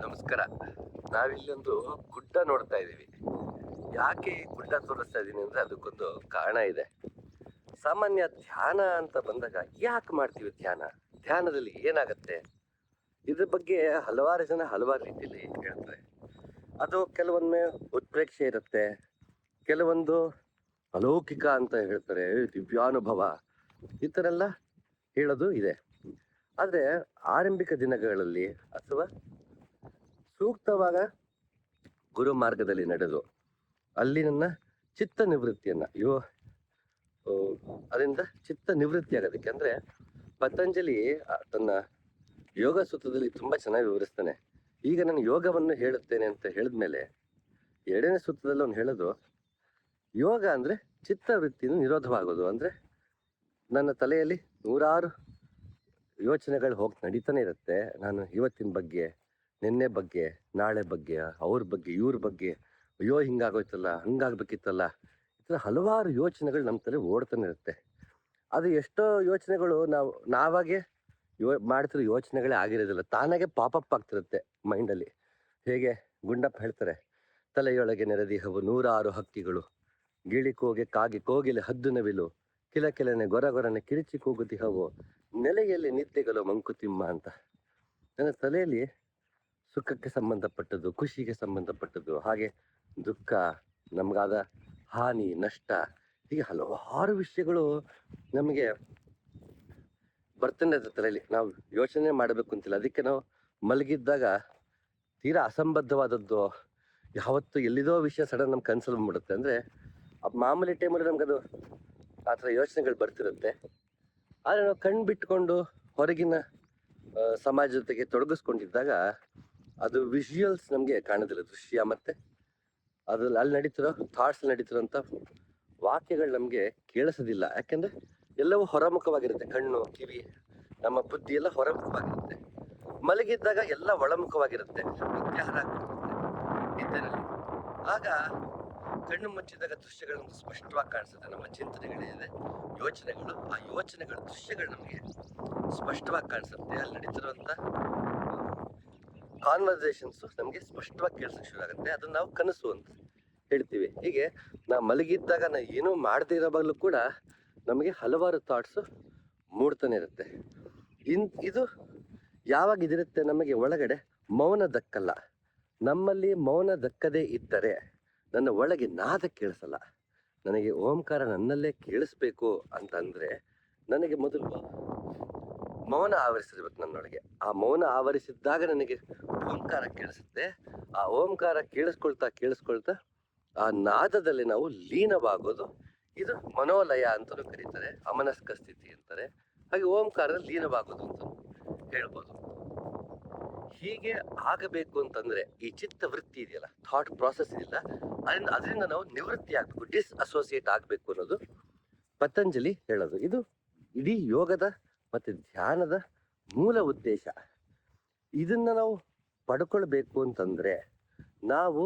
ನಮಸ್ಕಾರ. ನಾವಿಲ್ಲೊಂದು ಗುಡ್ಡ ನೋಡ್ತಾ ಇದ್ದೀವಿ. ಯಾಕೆ ಗುಡ್ಡ ತೋರಿಸ್ತಾ ಇದ್ದೀನಿ ಅಂದರೆ ಅದಕ್ಕೊಂದು ಕಾರಣ ಇದೆ. ಸಾಮಾನ್ಯ ಧ್ಯಾನ ಅಂತ ಬಂದಾಗ ಯಾಕೆ ಮಾಡ್ತೀವಿ ಧ್ಯಾನ? ಧ್ಯಾನದಲ್ಲಿ ಏನಾಗುತ್ತೆ? ಇದ್ರ ಬಗ್ಗೆ ಹಲವಾರು ಜನ ಹಲವಾರು ರೀತಿಯಲ್ಲಿ ಹೇಳ್ತಾರೆ. ಅದು ಕೆಲವೊಮ್ಮೆ ಉತ್ಪ್ರೇಕ್ಷೆ ಇರುತ್ತೆ. ಕೆಲವೊಂದು ಅಲೌಕಿಕ ಅಂತ ಹೇಳ್ತಾರೆ, ದಿವ್ಯಾನುಭವ. ಈ ಥರ ಎಲ್ಲ ಹೇಳೋದು ಇದೆ. ಆದರೆ ಆರಂಭಿಕ ದಿನಗಳಲ್ಲಿ ಅಥವಾ ಸೂಕ್ತವಾದ ಗುರು ಮಾರ್ಗದಲ್ಲಿ ನಡೆದು ಅಲ್ಲಿ ನನ್ನ ಚಿತ್ತ ನಿವೃತ್ತಿಯನ್ನ ಯೋ ಆ, ಅದರಿಂದ ಚಿತ್ತ ನಿವೃತ್ತಿ ಆಗೋದಕ್ಕೆ ಅಂದರೆ ಪತಂಜಲಿ ತನ್ನ ಯೋಗ ಸೂತ್ರದಲ್ಲಿ ತುಂಬಾ ಚೆನ್ನಾಗಿ ವಿವರಿಸ್ತಾನೆ. ಈಗ ನಾನು ಯೋಗವನ್ನು ಹೇಳುತ್ತೇನೆ ಅಂತ ಹೇಳಿದ್ಮೇಲೆ ಎರಡನೇ ಸೂತ್ರದಲ್ಲಿ ಅವನು ಹೇಳೋದು ಯೋಗ ಅಂದ್ರೆ ಚಿತ್ತವೃತ್ತಿಯಿಂದ ನಿರೋಧವಾಗೋದು ಅಂದ್ರೆ ನನ್ನ ತಲೆಯಲ್ಲಿ ನೂರಾರು ಯೋಚನೆಗಳು ಹೋಗಿ ನಡೀತಾನೆ ಇರುತ್ತೆ. ನಾನು ಇವತ್ತಿನ ಬಗ್ಗೆ ನಿನ್ನೆ ಬಗ್ಗೆ, ನಾಳೆ ಬಗ್ಗೆ, ಅವ್ರ ಬಗ್ಗೆ, ಇವ್ರ ಬಗ್ಗೆ, ಅಯ್ಯೋ ಹಿಂಗಾಗೋಯ್ತಲ್ಲ, ಹಂಗಾಗ್ಬೇಕಿತ್ತಲ್ಲ, ಈ ಥರ ಹಲವಾರು ಯೋಚನೆಗಳು ನಮ್ಮ ತಲೆ ಓಡ್ತಾನೆ ಇರುತ್ತೆ. ಅದು ಎಷ್ಟೋ ಯೋಚನೆಗಳು ನಾವು, ನಾವಾಗೆ ಯೋ, ಮಾಡ್ತಿರೋ ಯೋಚನೆಗಳೇ ಆಗಿರೋದಿಲ್ಲ, ತಾನಾಗೆ ಪಾಪಪ್ ಆಗ್ತಿರುತ್ತೆ ಮೈಂಡಲ್ಲಿ ಹೇಗೆ? ಗುಂಡಪ್ಪ ಹೇಳ್ತಾರೆ, ತಲೆಯೊಳಗೆ ನೆರೆದಿಹವು ನೂರಾರು ಹಕ್ಕಿಗಳು. ಗಿಳಿ ಕೋಗೆ, ಕಾಗಿ ಕೋಗಿಲೆ ಹದ್ದು ನವಿಲು. ಕಿಲ ಕಿಲನೆ ಗೊರ ಗೊರನೆ ಕಿರಿಚಿ ಕೂಗುತಿಹವು ನೆಲೆಯಲ್ಲಿ ನಿದ್ದೆಗಳು ಮಂಕುತಿಮ್ಮ ಅಂತ. ನನ್ನ ತಲೆಯಲ್ಲಿ ಸುಖಕ್ಕೆ ಸಂಬಂಧಪಟ್ಟದ್ದು, ಖುಷಿಗೆ ಸಂಬಂಧಪಟ್ಟದ್ದು, ಹಾಗೆ ದುಃಖ, ನಮಗಾದ ಹಾನಿ, ನಷ್ಟ, ಹೀಗೆ ಹಲವಾರು ವಿಷಯಗಳು ನಮಗೆ ಬರ್ತಾನೆ ಇರ್ತದೆ ತಲೆಯಲ್ಲಿ ನಾವು ಯೋಚನೆ ಮಾಡಬೇಕು ಅಂತಿಲ್ಲ. ಅದಕ್ಕೆ ನಾವು ಮಲಗಿದ್ದಾಗ ತೀರಾ ಅಸಂಬದ್ಧವಾದದ್ದು, ಯಾವತ್ತು ಎಲ್ಲಿದೋ ವಿಷಯ ಸಡನ್ ನಮ್ಗೆ ಕನ್ಸಲ್ ಮಾಡುತ್ತೆ ಅಂದರೆ ಮಾಮೂಲಿ ಟೈಮಲ್ಲಿ ನಮ್ಗದು ಆ ಥರ ಯೋಚನೆಗಳು ಬರ್ತಿರುತ್ತೆ. ಆದರೆ ನಾವು ಕಣ್ಣು ಬಿಟ್ಕೊಂಡು ಹೊರಗಿನ ಸಮಾಜ ಜೊತೆಗೆ ತೊಡಗಿಸ್ಕೊಂಡಿದ್ದಾಗ ಅದು ವಿಜುವಲ್ಸ್ ನಮಗೆ ಕಾಣೋದಿಲ್ಲ, ದೃಶ್ಯ ಮತ್ತೆ ಅದ್ರಲ್ಲಿ ಅಲ್ಲಿ ನಡೀತಿರೋ ಥಾಟ್ಸ್ ನಡೀತಿರೋಂಥ ವಾಕ್ಯಗಳು ನಮಗೆ ಕೇಳಿಸೋದಿಲ್ಲ. ಯಾಕೆಂದ್ರೆ ಎಲ್ಲವೂ ಹೊರಮುಖವಾಗಿರುತ್ತೆ. ಕಣ್ಣು, ಕಿವಿ, ನಮ್ಮ ಬುದ್ಧಿ ಎಲ್ಲ ಹೊರಮುಖವಾಗಿರುತ್ತೆ. ಮಲಗಿದ್ದಾಗ ಎಲ್ಲ ಒಳಮುಖವಾಗಿರುತ್ತೆ. ನಿದ್ದೆನಲ್ಲಿ ಆಗ ಕಣ್ಣು ಮುಚ್ಚಿದಾಗ ದೃಶ್ಯಗಳು ನಮ್ಗೆ ಸ್ಪಷ್ಟವಾಗಿ ಕಾಣಿಸುತ್ತೆ. ನಮ್ಮ ಚಿಂತನೆಗಳಿದೆ ಯೋಚನೆಗಳು. ಆ ಯೋಚನೆಗಳು, ದೃಶ್ಯಗಳು ನಮಗೆ ಸ್ಪಷ್ಟವಾಗಿ ಕಾಣಿಸುತ್ತೆ. ಅಲ್ಲಿ ನಡೀತಿರುವಂಥ ಕಾನ್ವರ್ಸೇಷನ್ಸ್ ನಮಗೆ ಸ್ಪಷ್ಟವಾಗಿ ಕೇಳಿಸಕ್ ಶುರು ಆಗುತ್ತೆ. ಅದನ್ನ ನಾವು ಕನಸು ಅಂತ ಹೇಳ್ತೀವಿ. ಹೀಗೆ ನಾವು ಮಲಗಿದ್ದಾಗ ನಾ ಏನೂ ಮಾಡದೇ ಇರೋವಾಗಲೂ ಕೂಡ ನಮಗೆ ಹಲವಾರು ಥಾಟ್ಸ್ ಮೂಡ್ತಾನೆ ಇರುತ್ತೆ. ಇನ್, ಇದು ಯಾವಾಗ ಇದಿರುತ್ತೆ ನಮಗೆ ಒಳಗಡೆ? ಮೌನ ದಕ್ಕಲ್ಲ. ನಮ್ಮಲ್ಲಿ ಮೌನ ದಕ್ಕದೇ ಇದ್ದರೆ ನನ್ನ ಒಳಗೆ ನಾದ ಕೇಳಿಸಲ್ಲ. ನನಗೆ ಓಂಕಾರ ನನ್ನಲ್ಲೇ ಕೇಳಿಸ್ಬೇಕು ಅಂತಂದ್ರೆ ನನಗೆ ಮೊದಲು ಮೌನ ಆವರಿಸಿರ್ಬೇಕು ನನ್ನೊಳಗೆ. ಆ ಮೌನ ಆವರಿಸಿದ್ದಾಗ ನನಗೆ ಓಂಕಾರ ಕೇಳಿಸುತ್ತೆ. ಆ ಓಂಕಾರ ಕೇಳಿಸ್ಕೊಳ್ತಾ ಕೇಳಿಸ್ಕೊಳ್ತಾ ಆ ನಾದದಲ್ಲಿ ನಾವು ಲೀನವಾಗೋದು ಇದು ಮನೋಲಯ ಅಂತಲೂ ಕರೀತಾರೆ, ಅಮನಸ್ಕ ಸ್ಥಿತಿ ಅಂತಾರೆ. ಹಾಗೆ ಓಂಕಾರದಲ್ಲಿ ಲೀನವಾಗೋದು ಅಂತ ಹೇಳ್ಬೋದು. ಹೀಗೆ ಆಗಬೇಕು ಅಂತಂದ್ರೆ ಈ ಚಿತ್ತ ವೃತ್ತಿ ಇದೆಯಲ್ಲ ಥಾಟ್ ಪ್ರಾಸೆಸ್ ಇದೆಯಲ್ಲ, ಅದರಿಂದ ಅದರಿಂದ ನಾವು ನಿವೃತ್ತಿ ಆಗಬೇಕು ಡಿಸ್ ಅಸೋಸಿಯೇಟ್ ಆಗಬೇಕು ಅನ್ನೋದು ಪತಂಜಲಿ ಹೇಳೋದು. ಇದು ಇಡೀ ಯೋಗದ ಮತ್ತೆ ಧ್ಯಾನದ ಮೂಲ ಉದ್ದೇಶ. ಇದನ್ನ ನಾವು ಪಡ್ಕೊಳ್ಬೇಕು ಅಂತಂದ್ರೆ ನಾವು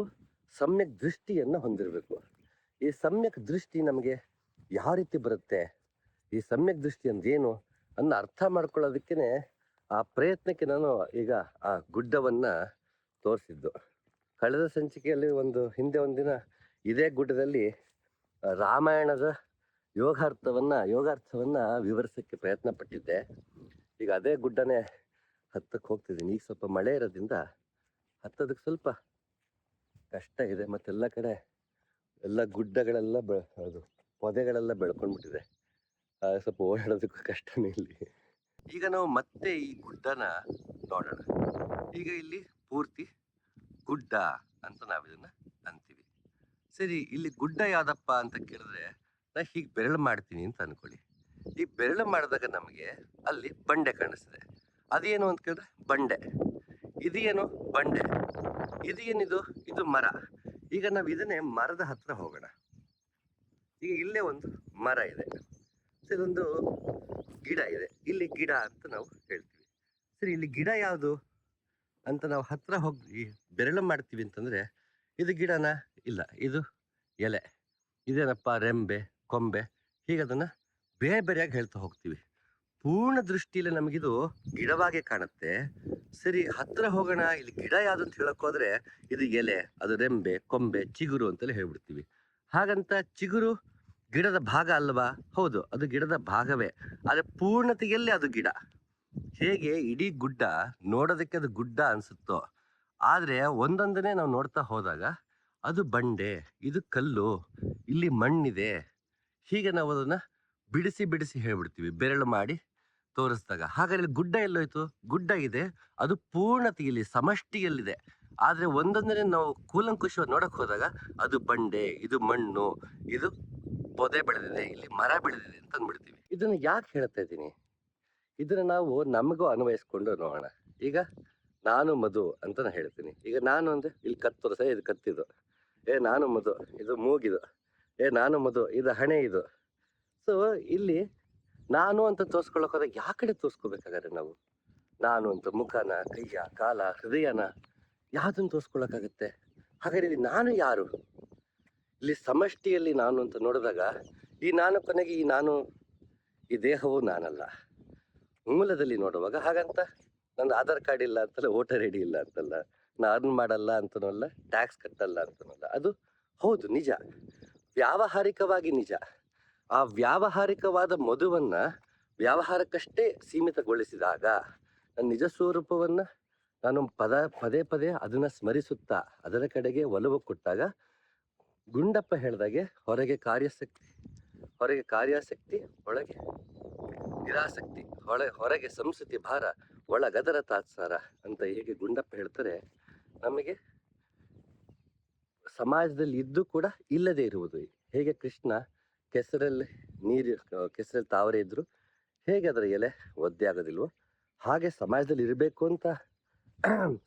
ಸಮ್ಯಕ್ ದೃಷ್ಟಿಯನ್ನು ಹೊಂದಿರಬೇಕು. ಈ ಸಮ್ಯಕ್ ದೃಷ್ಟಿ ನಮಗೆ ಯಾವ ರೀತಿ ಬರುತ್ತೆ? ಈ ಸಮ್ಯಕ್ ದೃಷ್ಟಿ ಏನು ಅನ್ನ ಅರ್ಥ ಮಾಡ್ಕೊಳ್ಳೋದಕ್ಕೇನೆ ಆ ಪ್ರಯತ್ನಕ್ಕೆ ನಾನು ಈಗ ಆ ಗುಡ್ಡವನ್ನ ತೋರಿಸಿದ್ದು. ಕಳೆದ ಸಂಚಿಕೆಯಲ್ಲಿ ಒಂದು ಹಿಂದೆ ಒಂದಿನ ಇದೇ ಗುಡ್ಡದಲ್ಲಿ ರಾಮಾಯಣದ ಯೋಗಾರ್ಥವನ್ನ ಯೋಗಾರ್ಥವನ್ನ ವಿವರಿಸೋಕ್ಕೆ ಪ್ರಯತ್ನ ಪಟ್ಟಿದ್ದೆ. ಈಗ ಅದೇ ಗುಡ್ಡನೇ ಹತ್ತಕ್ಕೆ ಹೋಗ್ತಿದ್ದೀನಿ. ಈಗ ಸ್ವಲ್ಪ ಮಳೆ ಇರೋದ್ರಿಂದ ಹತ್ತೋದಕ್ಕೆ ಸ್ವಲ್ಪ ಕಷ್ಟ ಇದೆ. ಮತ್ತೆಲ್ಲ ಕಡೆ ಎಲ್ಲ ಗುಡ್ಡಗಳೆಲ್ಲ ಬೆ, ಅದು ಪೊದೆಗಳೆಲ್ಲ ಬೆಳ್ಕೊಂಡ್ಬಿಟ್ಟಿದೆ. ಸ್ವಲ್ಪ ಓಡಾಡೋದಕ್ಕೂ ಕಷ್ಟನೇ ಇಲ್ಲಿ. ಈಗ ನಾವು ಮತ್ತೆ ಈ ಗುಡ್ಡನ ನೋಡೋಣ. ಈಗ ಇಲ್ಲಿ ಪೂರ್ತಿ ಗುಡ್ಡ ಅಂತ ನಾವು ಇದನ್ನ ಅಂತೀವಿ. ಸರಿ, ಇಲ್ಲಿ ಗುಡ್ಡ ಯಾವುದಪ್ಪ ಅಂತ ಕೇಳಿದ್ರೆ ನಾ ಹೀಗೆ ಬೆರಳು ಮಾಡ್ತೀನಿ ಅಂತ ಅನ್ಕೊಳ್ಳಿ. ಈ ಬೆರಳು ಮಾಡಿದಾಗ ನಮಗೆ ಅಲ್ಲಿ ಬಂಡೆ ಕಾಣಿಸ್ತದೆ. ಅದೇನು ಅಂತ ಕೇಳಿದ್ರೆ ಬಂಡೆ. ಇದು ಏನು ಬಂಡೆ. ಇದು ಏನಿದು ಇದು ಮರ. ಈಗ ನಾವು ಇದನ್ನೇ ಮರದ ಹತ್ರ ಹೋಗೋಣ. ಈಗ ಇಲ್ಲೇ ಒಂದು ಮರ ಇದೆ. ಸರಿ, ಇದೊಂದು ಗಿಡ ಇದೆ. ಇಲ್ಲಿ ಗಿಡ ಅಂತ ನಾವು ಹೇಳ್ತೀವಿ. ಸರಿ, ಇಲ್ಲಿ ಗಿಡ ಯಾವುದು? ಅಂತ ನಾವು ಹತ್ರ ಹೋಗಿ ಬೆರಳು ಮಾಡ್ತೀವಿ ಅಂತಂದರೆ, ಇದು ಗಿಡನ? ಇಲ್ಲ, ಇದು ಎಲೆ. ಇದೇನಪ್ಪ, ರೆಂಬೆ. ಕೊಂಬೆ. ಹೀಗೆ ಅದನ್ನ ಬೇರೆ ಬೇರೆಯಾಗಿ ಹೇಳ್ತಾ ಹೋಗ್ತೀವಿ. ಪೂರ್ಣ ದೃಷ್ಟಿಯಲ್ಲಿ ನಮಗಿದು ಗಿಡವಾಗೆ ಕಾಣುತ್ತೆ. ಸರಿ, ಹತ್ರ ಹೋಗೋಣ, ಇಲ್ಲಿ ಗಿಡ ಯಾವುದು ಅಂತ ಹೇಳೋಕ್ಕೋದ್ರೆ ಇದು ಎಲೆ, ಅದು ರೆಂಬೆ, ಕೊಂಬೆ, ಚಿಗುರು ಅಂತಲೇ ಹೇಳ್ಬಿಡ್ತೀವಿ. ಹಾಗಂತ ಚಿಗುರು ಗಿಡದ ಭಾಗ ಅಲ್ವಾ? ಹೌದು, ಅದು ಗಿಡದ ಭಾಗವೇ. ಆದ್ರೆ ಪೂರ್ಣತೆಯಲ್ಲಿ ಅದು ಗಿಡ. ಹೇಗೆ ಇಡೀ ಗುಡ್ಡ ನೋಡೋದಕ್ಕೆ ಅದು ಗುಡ್ಡ ಅನ್ಸುತ್ತೋ. ಆದರೆ ಒಂದೊಂದನೇ ನಾವು ನೋಡ್ತಾ ಹೋದಾಗ ಅದು ಬಂಡೆ, ಇದು ಕಲ್ಲು, ಇಲ್ಲಿ ಮಣ್ಣಿದೆ ಹೀಗೆ ನಾವು ಅದನ್ನ ಬಿಡಿಸಿ ಬಿಡಿಸಿ ಹೇಳ್ಬಿಡ್ತೀವಿ. ಬೆರಳು ಮಾಡಿ ತೋರಿಸಿದಾಗ. ಹಾಗಾದ್ರೆ ಗುಡ್ಡ ಎಲ್ಲೋಯ್ತು? ಗುಡ್ಡ ಇದೆ. ಅದು ಪೂರ್ಣತೆಯಲ್ಲಿ ಸಮಷ್ಟಿಯಲ್ಲಿದೆ. ಆದ್ರೆ ಒಂದೊಂದನೇ ನಾವು ಕೂಲಂಕುಷವಾಗಿ ನೋಡಕ್ ಹೋದಾಗ ಅದು ಬಂಡೆ, ಇದು ಮಣ್ಣು, ಇದು ಪೊದೆ ಬೆಳೆದಿದೆ, ಇಲ್ಲಿ ಮರ ಬೆಳೆದಿದೆ ಅಂತ ಅಂದ್ಬಿಡ್ತೀವಿ. ಇದನ್ನು ಯಾಕೆ ಹೇಳ್ತಾ ಇದ್ದೀನಿ? ಇದನ್ನು ನಾವು ನಮಗೂ ಅನ್ವಯಿಸ್ಕೊಂಡು ನೋಡೋಣ. ಈಗ ನಾನು ಮಧು ಅಂತ ನಾನು ಹೇಳ್ತೀನಿ. ಈಗ ನಾನು ಅಂದ್ರೆ ಇಲ್ಲಿ ಕತ್ತು ಸಹ ಇದು ಕತ್ತಿದು. ಏ, ನಾನು ಮಧು. ಇದು ಮೂಗಿದು. ಏ, ನಾನು ಮಧು, ಇದು ಹಣೆ ಇದು. ಸೊ ಇಲ್ಲಿ ನಾನು ಅಂತ ತೋರ್ಸ್ಕೊಳಕ್ ಹೋದಾಗ ಯಾವ ಕಡೆ ತೋರ್ಸ್ಕೋಬೇಕಾಗಾದ್ರೆ ನಾವು? ನಾನು ಅಂತ ಮುಖನ, ಕೈಯ, ಕಾಲ, ಹೃದಯನ ಯಾವ್ದನ್ನು ತೋರ್ಸ್ಕೊಳಕ್ಕಾಗತ್ತೆ? ಹಾಗಾದ್ರೆ ಇಲ್ಲಿ ನಾನು ಯಾರು? ಇಲ್ಲಿ ಸಮಷ್ಟಿಯಲ್ಲಿ ನಾನು ಅಂತ ನೋಡಿದಾಗ ಈ ನಾನು ಕೊನೆಗೆ ಈ ನಾನು, ಈ ದೇಹವು ನಾನಲ್ಲ. ಮೂಲದಲ್ಲಿ ನೋಡುವಾಗ ಹಾಗಂತ? ನಂದು ಆಧಾರ್ ಕಾರ್ಡ್ ಇಲ್ಲ ಅಂತಲ್ಲ, ವೋಟರ್ ಐ ಡಿ ಇಲ್ಲ ಅಂತಲ್ಲ ನಾ ಅರ್ನ್ ಮಾಡಲ್ಲ ಅಲ್ಲ ಟ್ಯಾಕ್ಸ್ ಕಟ್ಟಲ್ಲ ಅಲ್ಲ ಅದು ಹೌದು, ನಿಜ. ವ್ಯಾವಹಾರಿಕವಾಗಿ ನಿಜ. ಆ ವ್ಯಾವಹಾರಿಕವಾದ ಮಧುವನ್ನು ವ್ಯಾವಹಾರಕ್ಕಷ್ಟೇ ಸೀಮಿತಗೊಳಿಸಿದಾಗ ನನ್ನ ನಿಜ ಸ್ವರೂಪವನ್ನ ನಾನು ಪದ, ಪದೇ ಪದೇ ಅದನ್ನ ಸ್ಮರಿಸುತ್ತಾ ಅದರ ಕಡೆಗೆ ಒಲವು ಕೊಟ್ಟಾಗ ಗುಂಡಪ್ಪ ಹೇಳಿದಾಗೆ ಹೊರಗೆ ಕಾರ್ಯಶಕ್ತಿ, ಹೊರಗೆ ಕಾರ್ಯಾಸಕ್ತಿ, ಒಳಗೆ ನಿರಾಸಕ್ತಿ, ಹೊಳೆ, ಹೊರಗೆ ಸಂಸ್ಕೃತಿ ಭಾರ, ಒಳಗದರ ತಾತ್ಸಾರ ಅಂತ ಹೇಗೆ ಗುಂಡಪ್ಪ ಹೇಳ್ತಾರೆ. ನಮಗೆ ಸಮಾಜದಲ್ಲಿ ಇದ್ದು ಕೂಡ ಇಲ್ಲದೆ ಇರುವುದು. ಹೇಗೆ ಕೃಷ್ಣ ಕೆಸರಲ್ಲಿ ನೀರು, ಕೆಸರಲ್ಲಿ ತಾವರೆ ಇದ್ರು, ಹೇಗೆ ಅದರ ಎಲೆ ಒದ್ದೆ ಆಗೋದಿಲ್ವೋ, ಹಾಗೆ ಸಮಾಜದಲ್ಲಿ ಇರಬೇಕು ಅಂತ,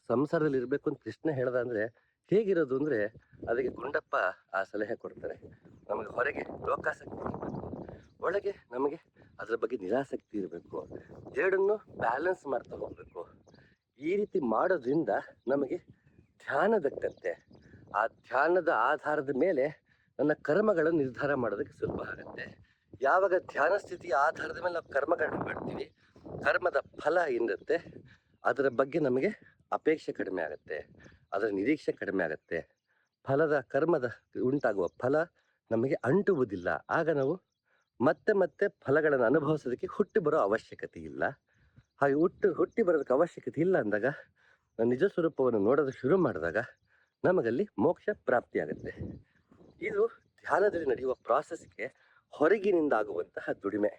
ಸಂಸಾರದಲ್ಲಿ ಇರಬೇಕು ಅಂತ ಕೃಷ್ಣ ಹೇಳ್ದ ಅಂದ್ರೆ ಹೇಗಿರೋದು ಅಂದ್ರೆ ಅದಕ್ಕೆ ಗುಂಡಪ್ಪ ಆ ಸಲಹೆ ಕೊಡ್ತಾರೆ. ನಮಗೆ ಹೊರಗೆ ಲೋಕಾಸಕ್ತಿ ಇರಬೇಕು. ಒಳಗೆ ನಮಗೆ ಅದರ ಬಗ್ಗೆ ನಿರಾಸಕ್ತಿ ಇರಬೇಕು. ಎರಡನ್ನು ಬ್ಯಾಲೆನ್ಸ್ ಮಾಡ್ತಾ ಹೋಗ್ಬೇಕು. ಈ ರೀತಿ ಮಾಡೋದ್ರಿಂದ ನಮಗೆ ಧ್ಯಾನ ದಕ್ಕತ್ತೆ. ಆ ಧ್ಯಾನದ ಆಧಾರದ ಮೇಲೆ ನನ್ನ ಕರ್ಮಗಳನ್ನು ನಿರ್ಧಾರ ಮಾಡೋದಕ್ಕೆ ಸುಲಭ ಆಗುತ್ತೆ. ಯಾವಾಗ ಧ್ಯಾನ ಸ್ಥಿತಿಯ ಆಧಾರದ ಮೇಲೆ ನಾವು ಕರ್ಮಗಳನ್ನ ಮಾಡ್ತೀವಿ, ಕರ್ಮದ ಫಲ ಏನಿರುತ್ತೆ, ಅದರ ಬಗ್ಗೆ ನಮಗೆ ಅಪೇಕ್ಷೆ ಕಡಿಮೆ ಆಗುತ್ತೆ, ಅದರ ನಿರೀಕ್ಷೆ ಕಡಿಮೆ ಆಗುತ್ತೆ. ಫಲದ, ಕರ್ಮದ ಉಂಟಾಗುವ ಫಲ ನಮಗೆ ಅಂಟುವುದಿಲ್ಲ. ಆಗ ನಾವು ಮತ್ತೆ ಮತ್ತೆ ಫಲಗಳನ್ನು ಅನುಭವಿಸೋದಕ್ಕೆ ಹುಟ್ಟಿ ಬರೋ ಅವಶ್ಯಕತೆ ಇಲ್ಲ. ಹಾಗೆ ಹುಟ್ಟು, ಹುಟ್ಟಿ ಬರೋದಕ್ಕೆ ಅವಶ್ಯಕತೆ ಇಲ್ಲ ಅಂದಾಗ, ನಾನು ನಿಜ ಸ್ವರೂಪವನ್ನು ನೋಡೋದಕ್ಕೆ ಶುರು ಮಾಡಿದಾಗ ನಮಗಲ್ಲಿ ಮೋಕ್ಷ ಪ್ರಾಪ್ತಿಯಾಗುತ್ತೆ ಇದು ಧ್ಯಾನದಲ್ಲಿ ನಡೆಯುವ ಪ್ರಾಸೆಸ್ಗೆ ಹೊರಗಿನಿಂದ ಆಗುವಂತಹ ದುಡಿಮೆ.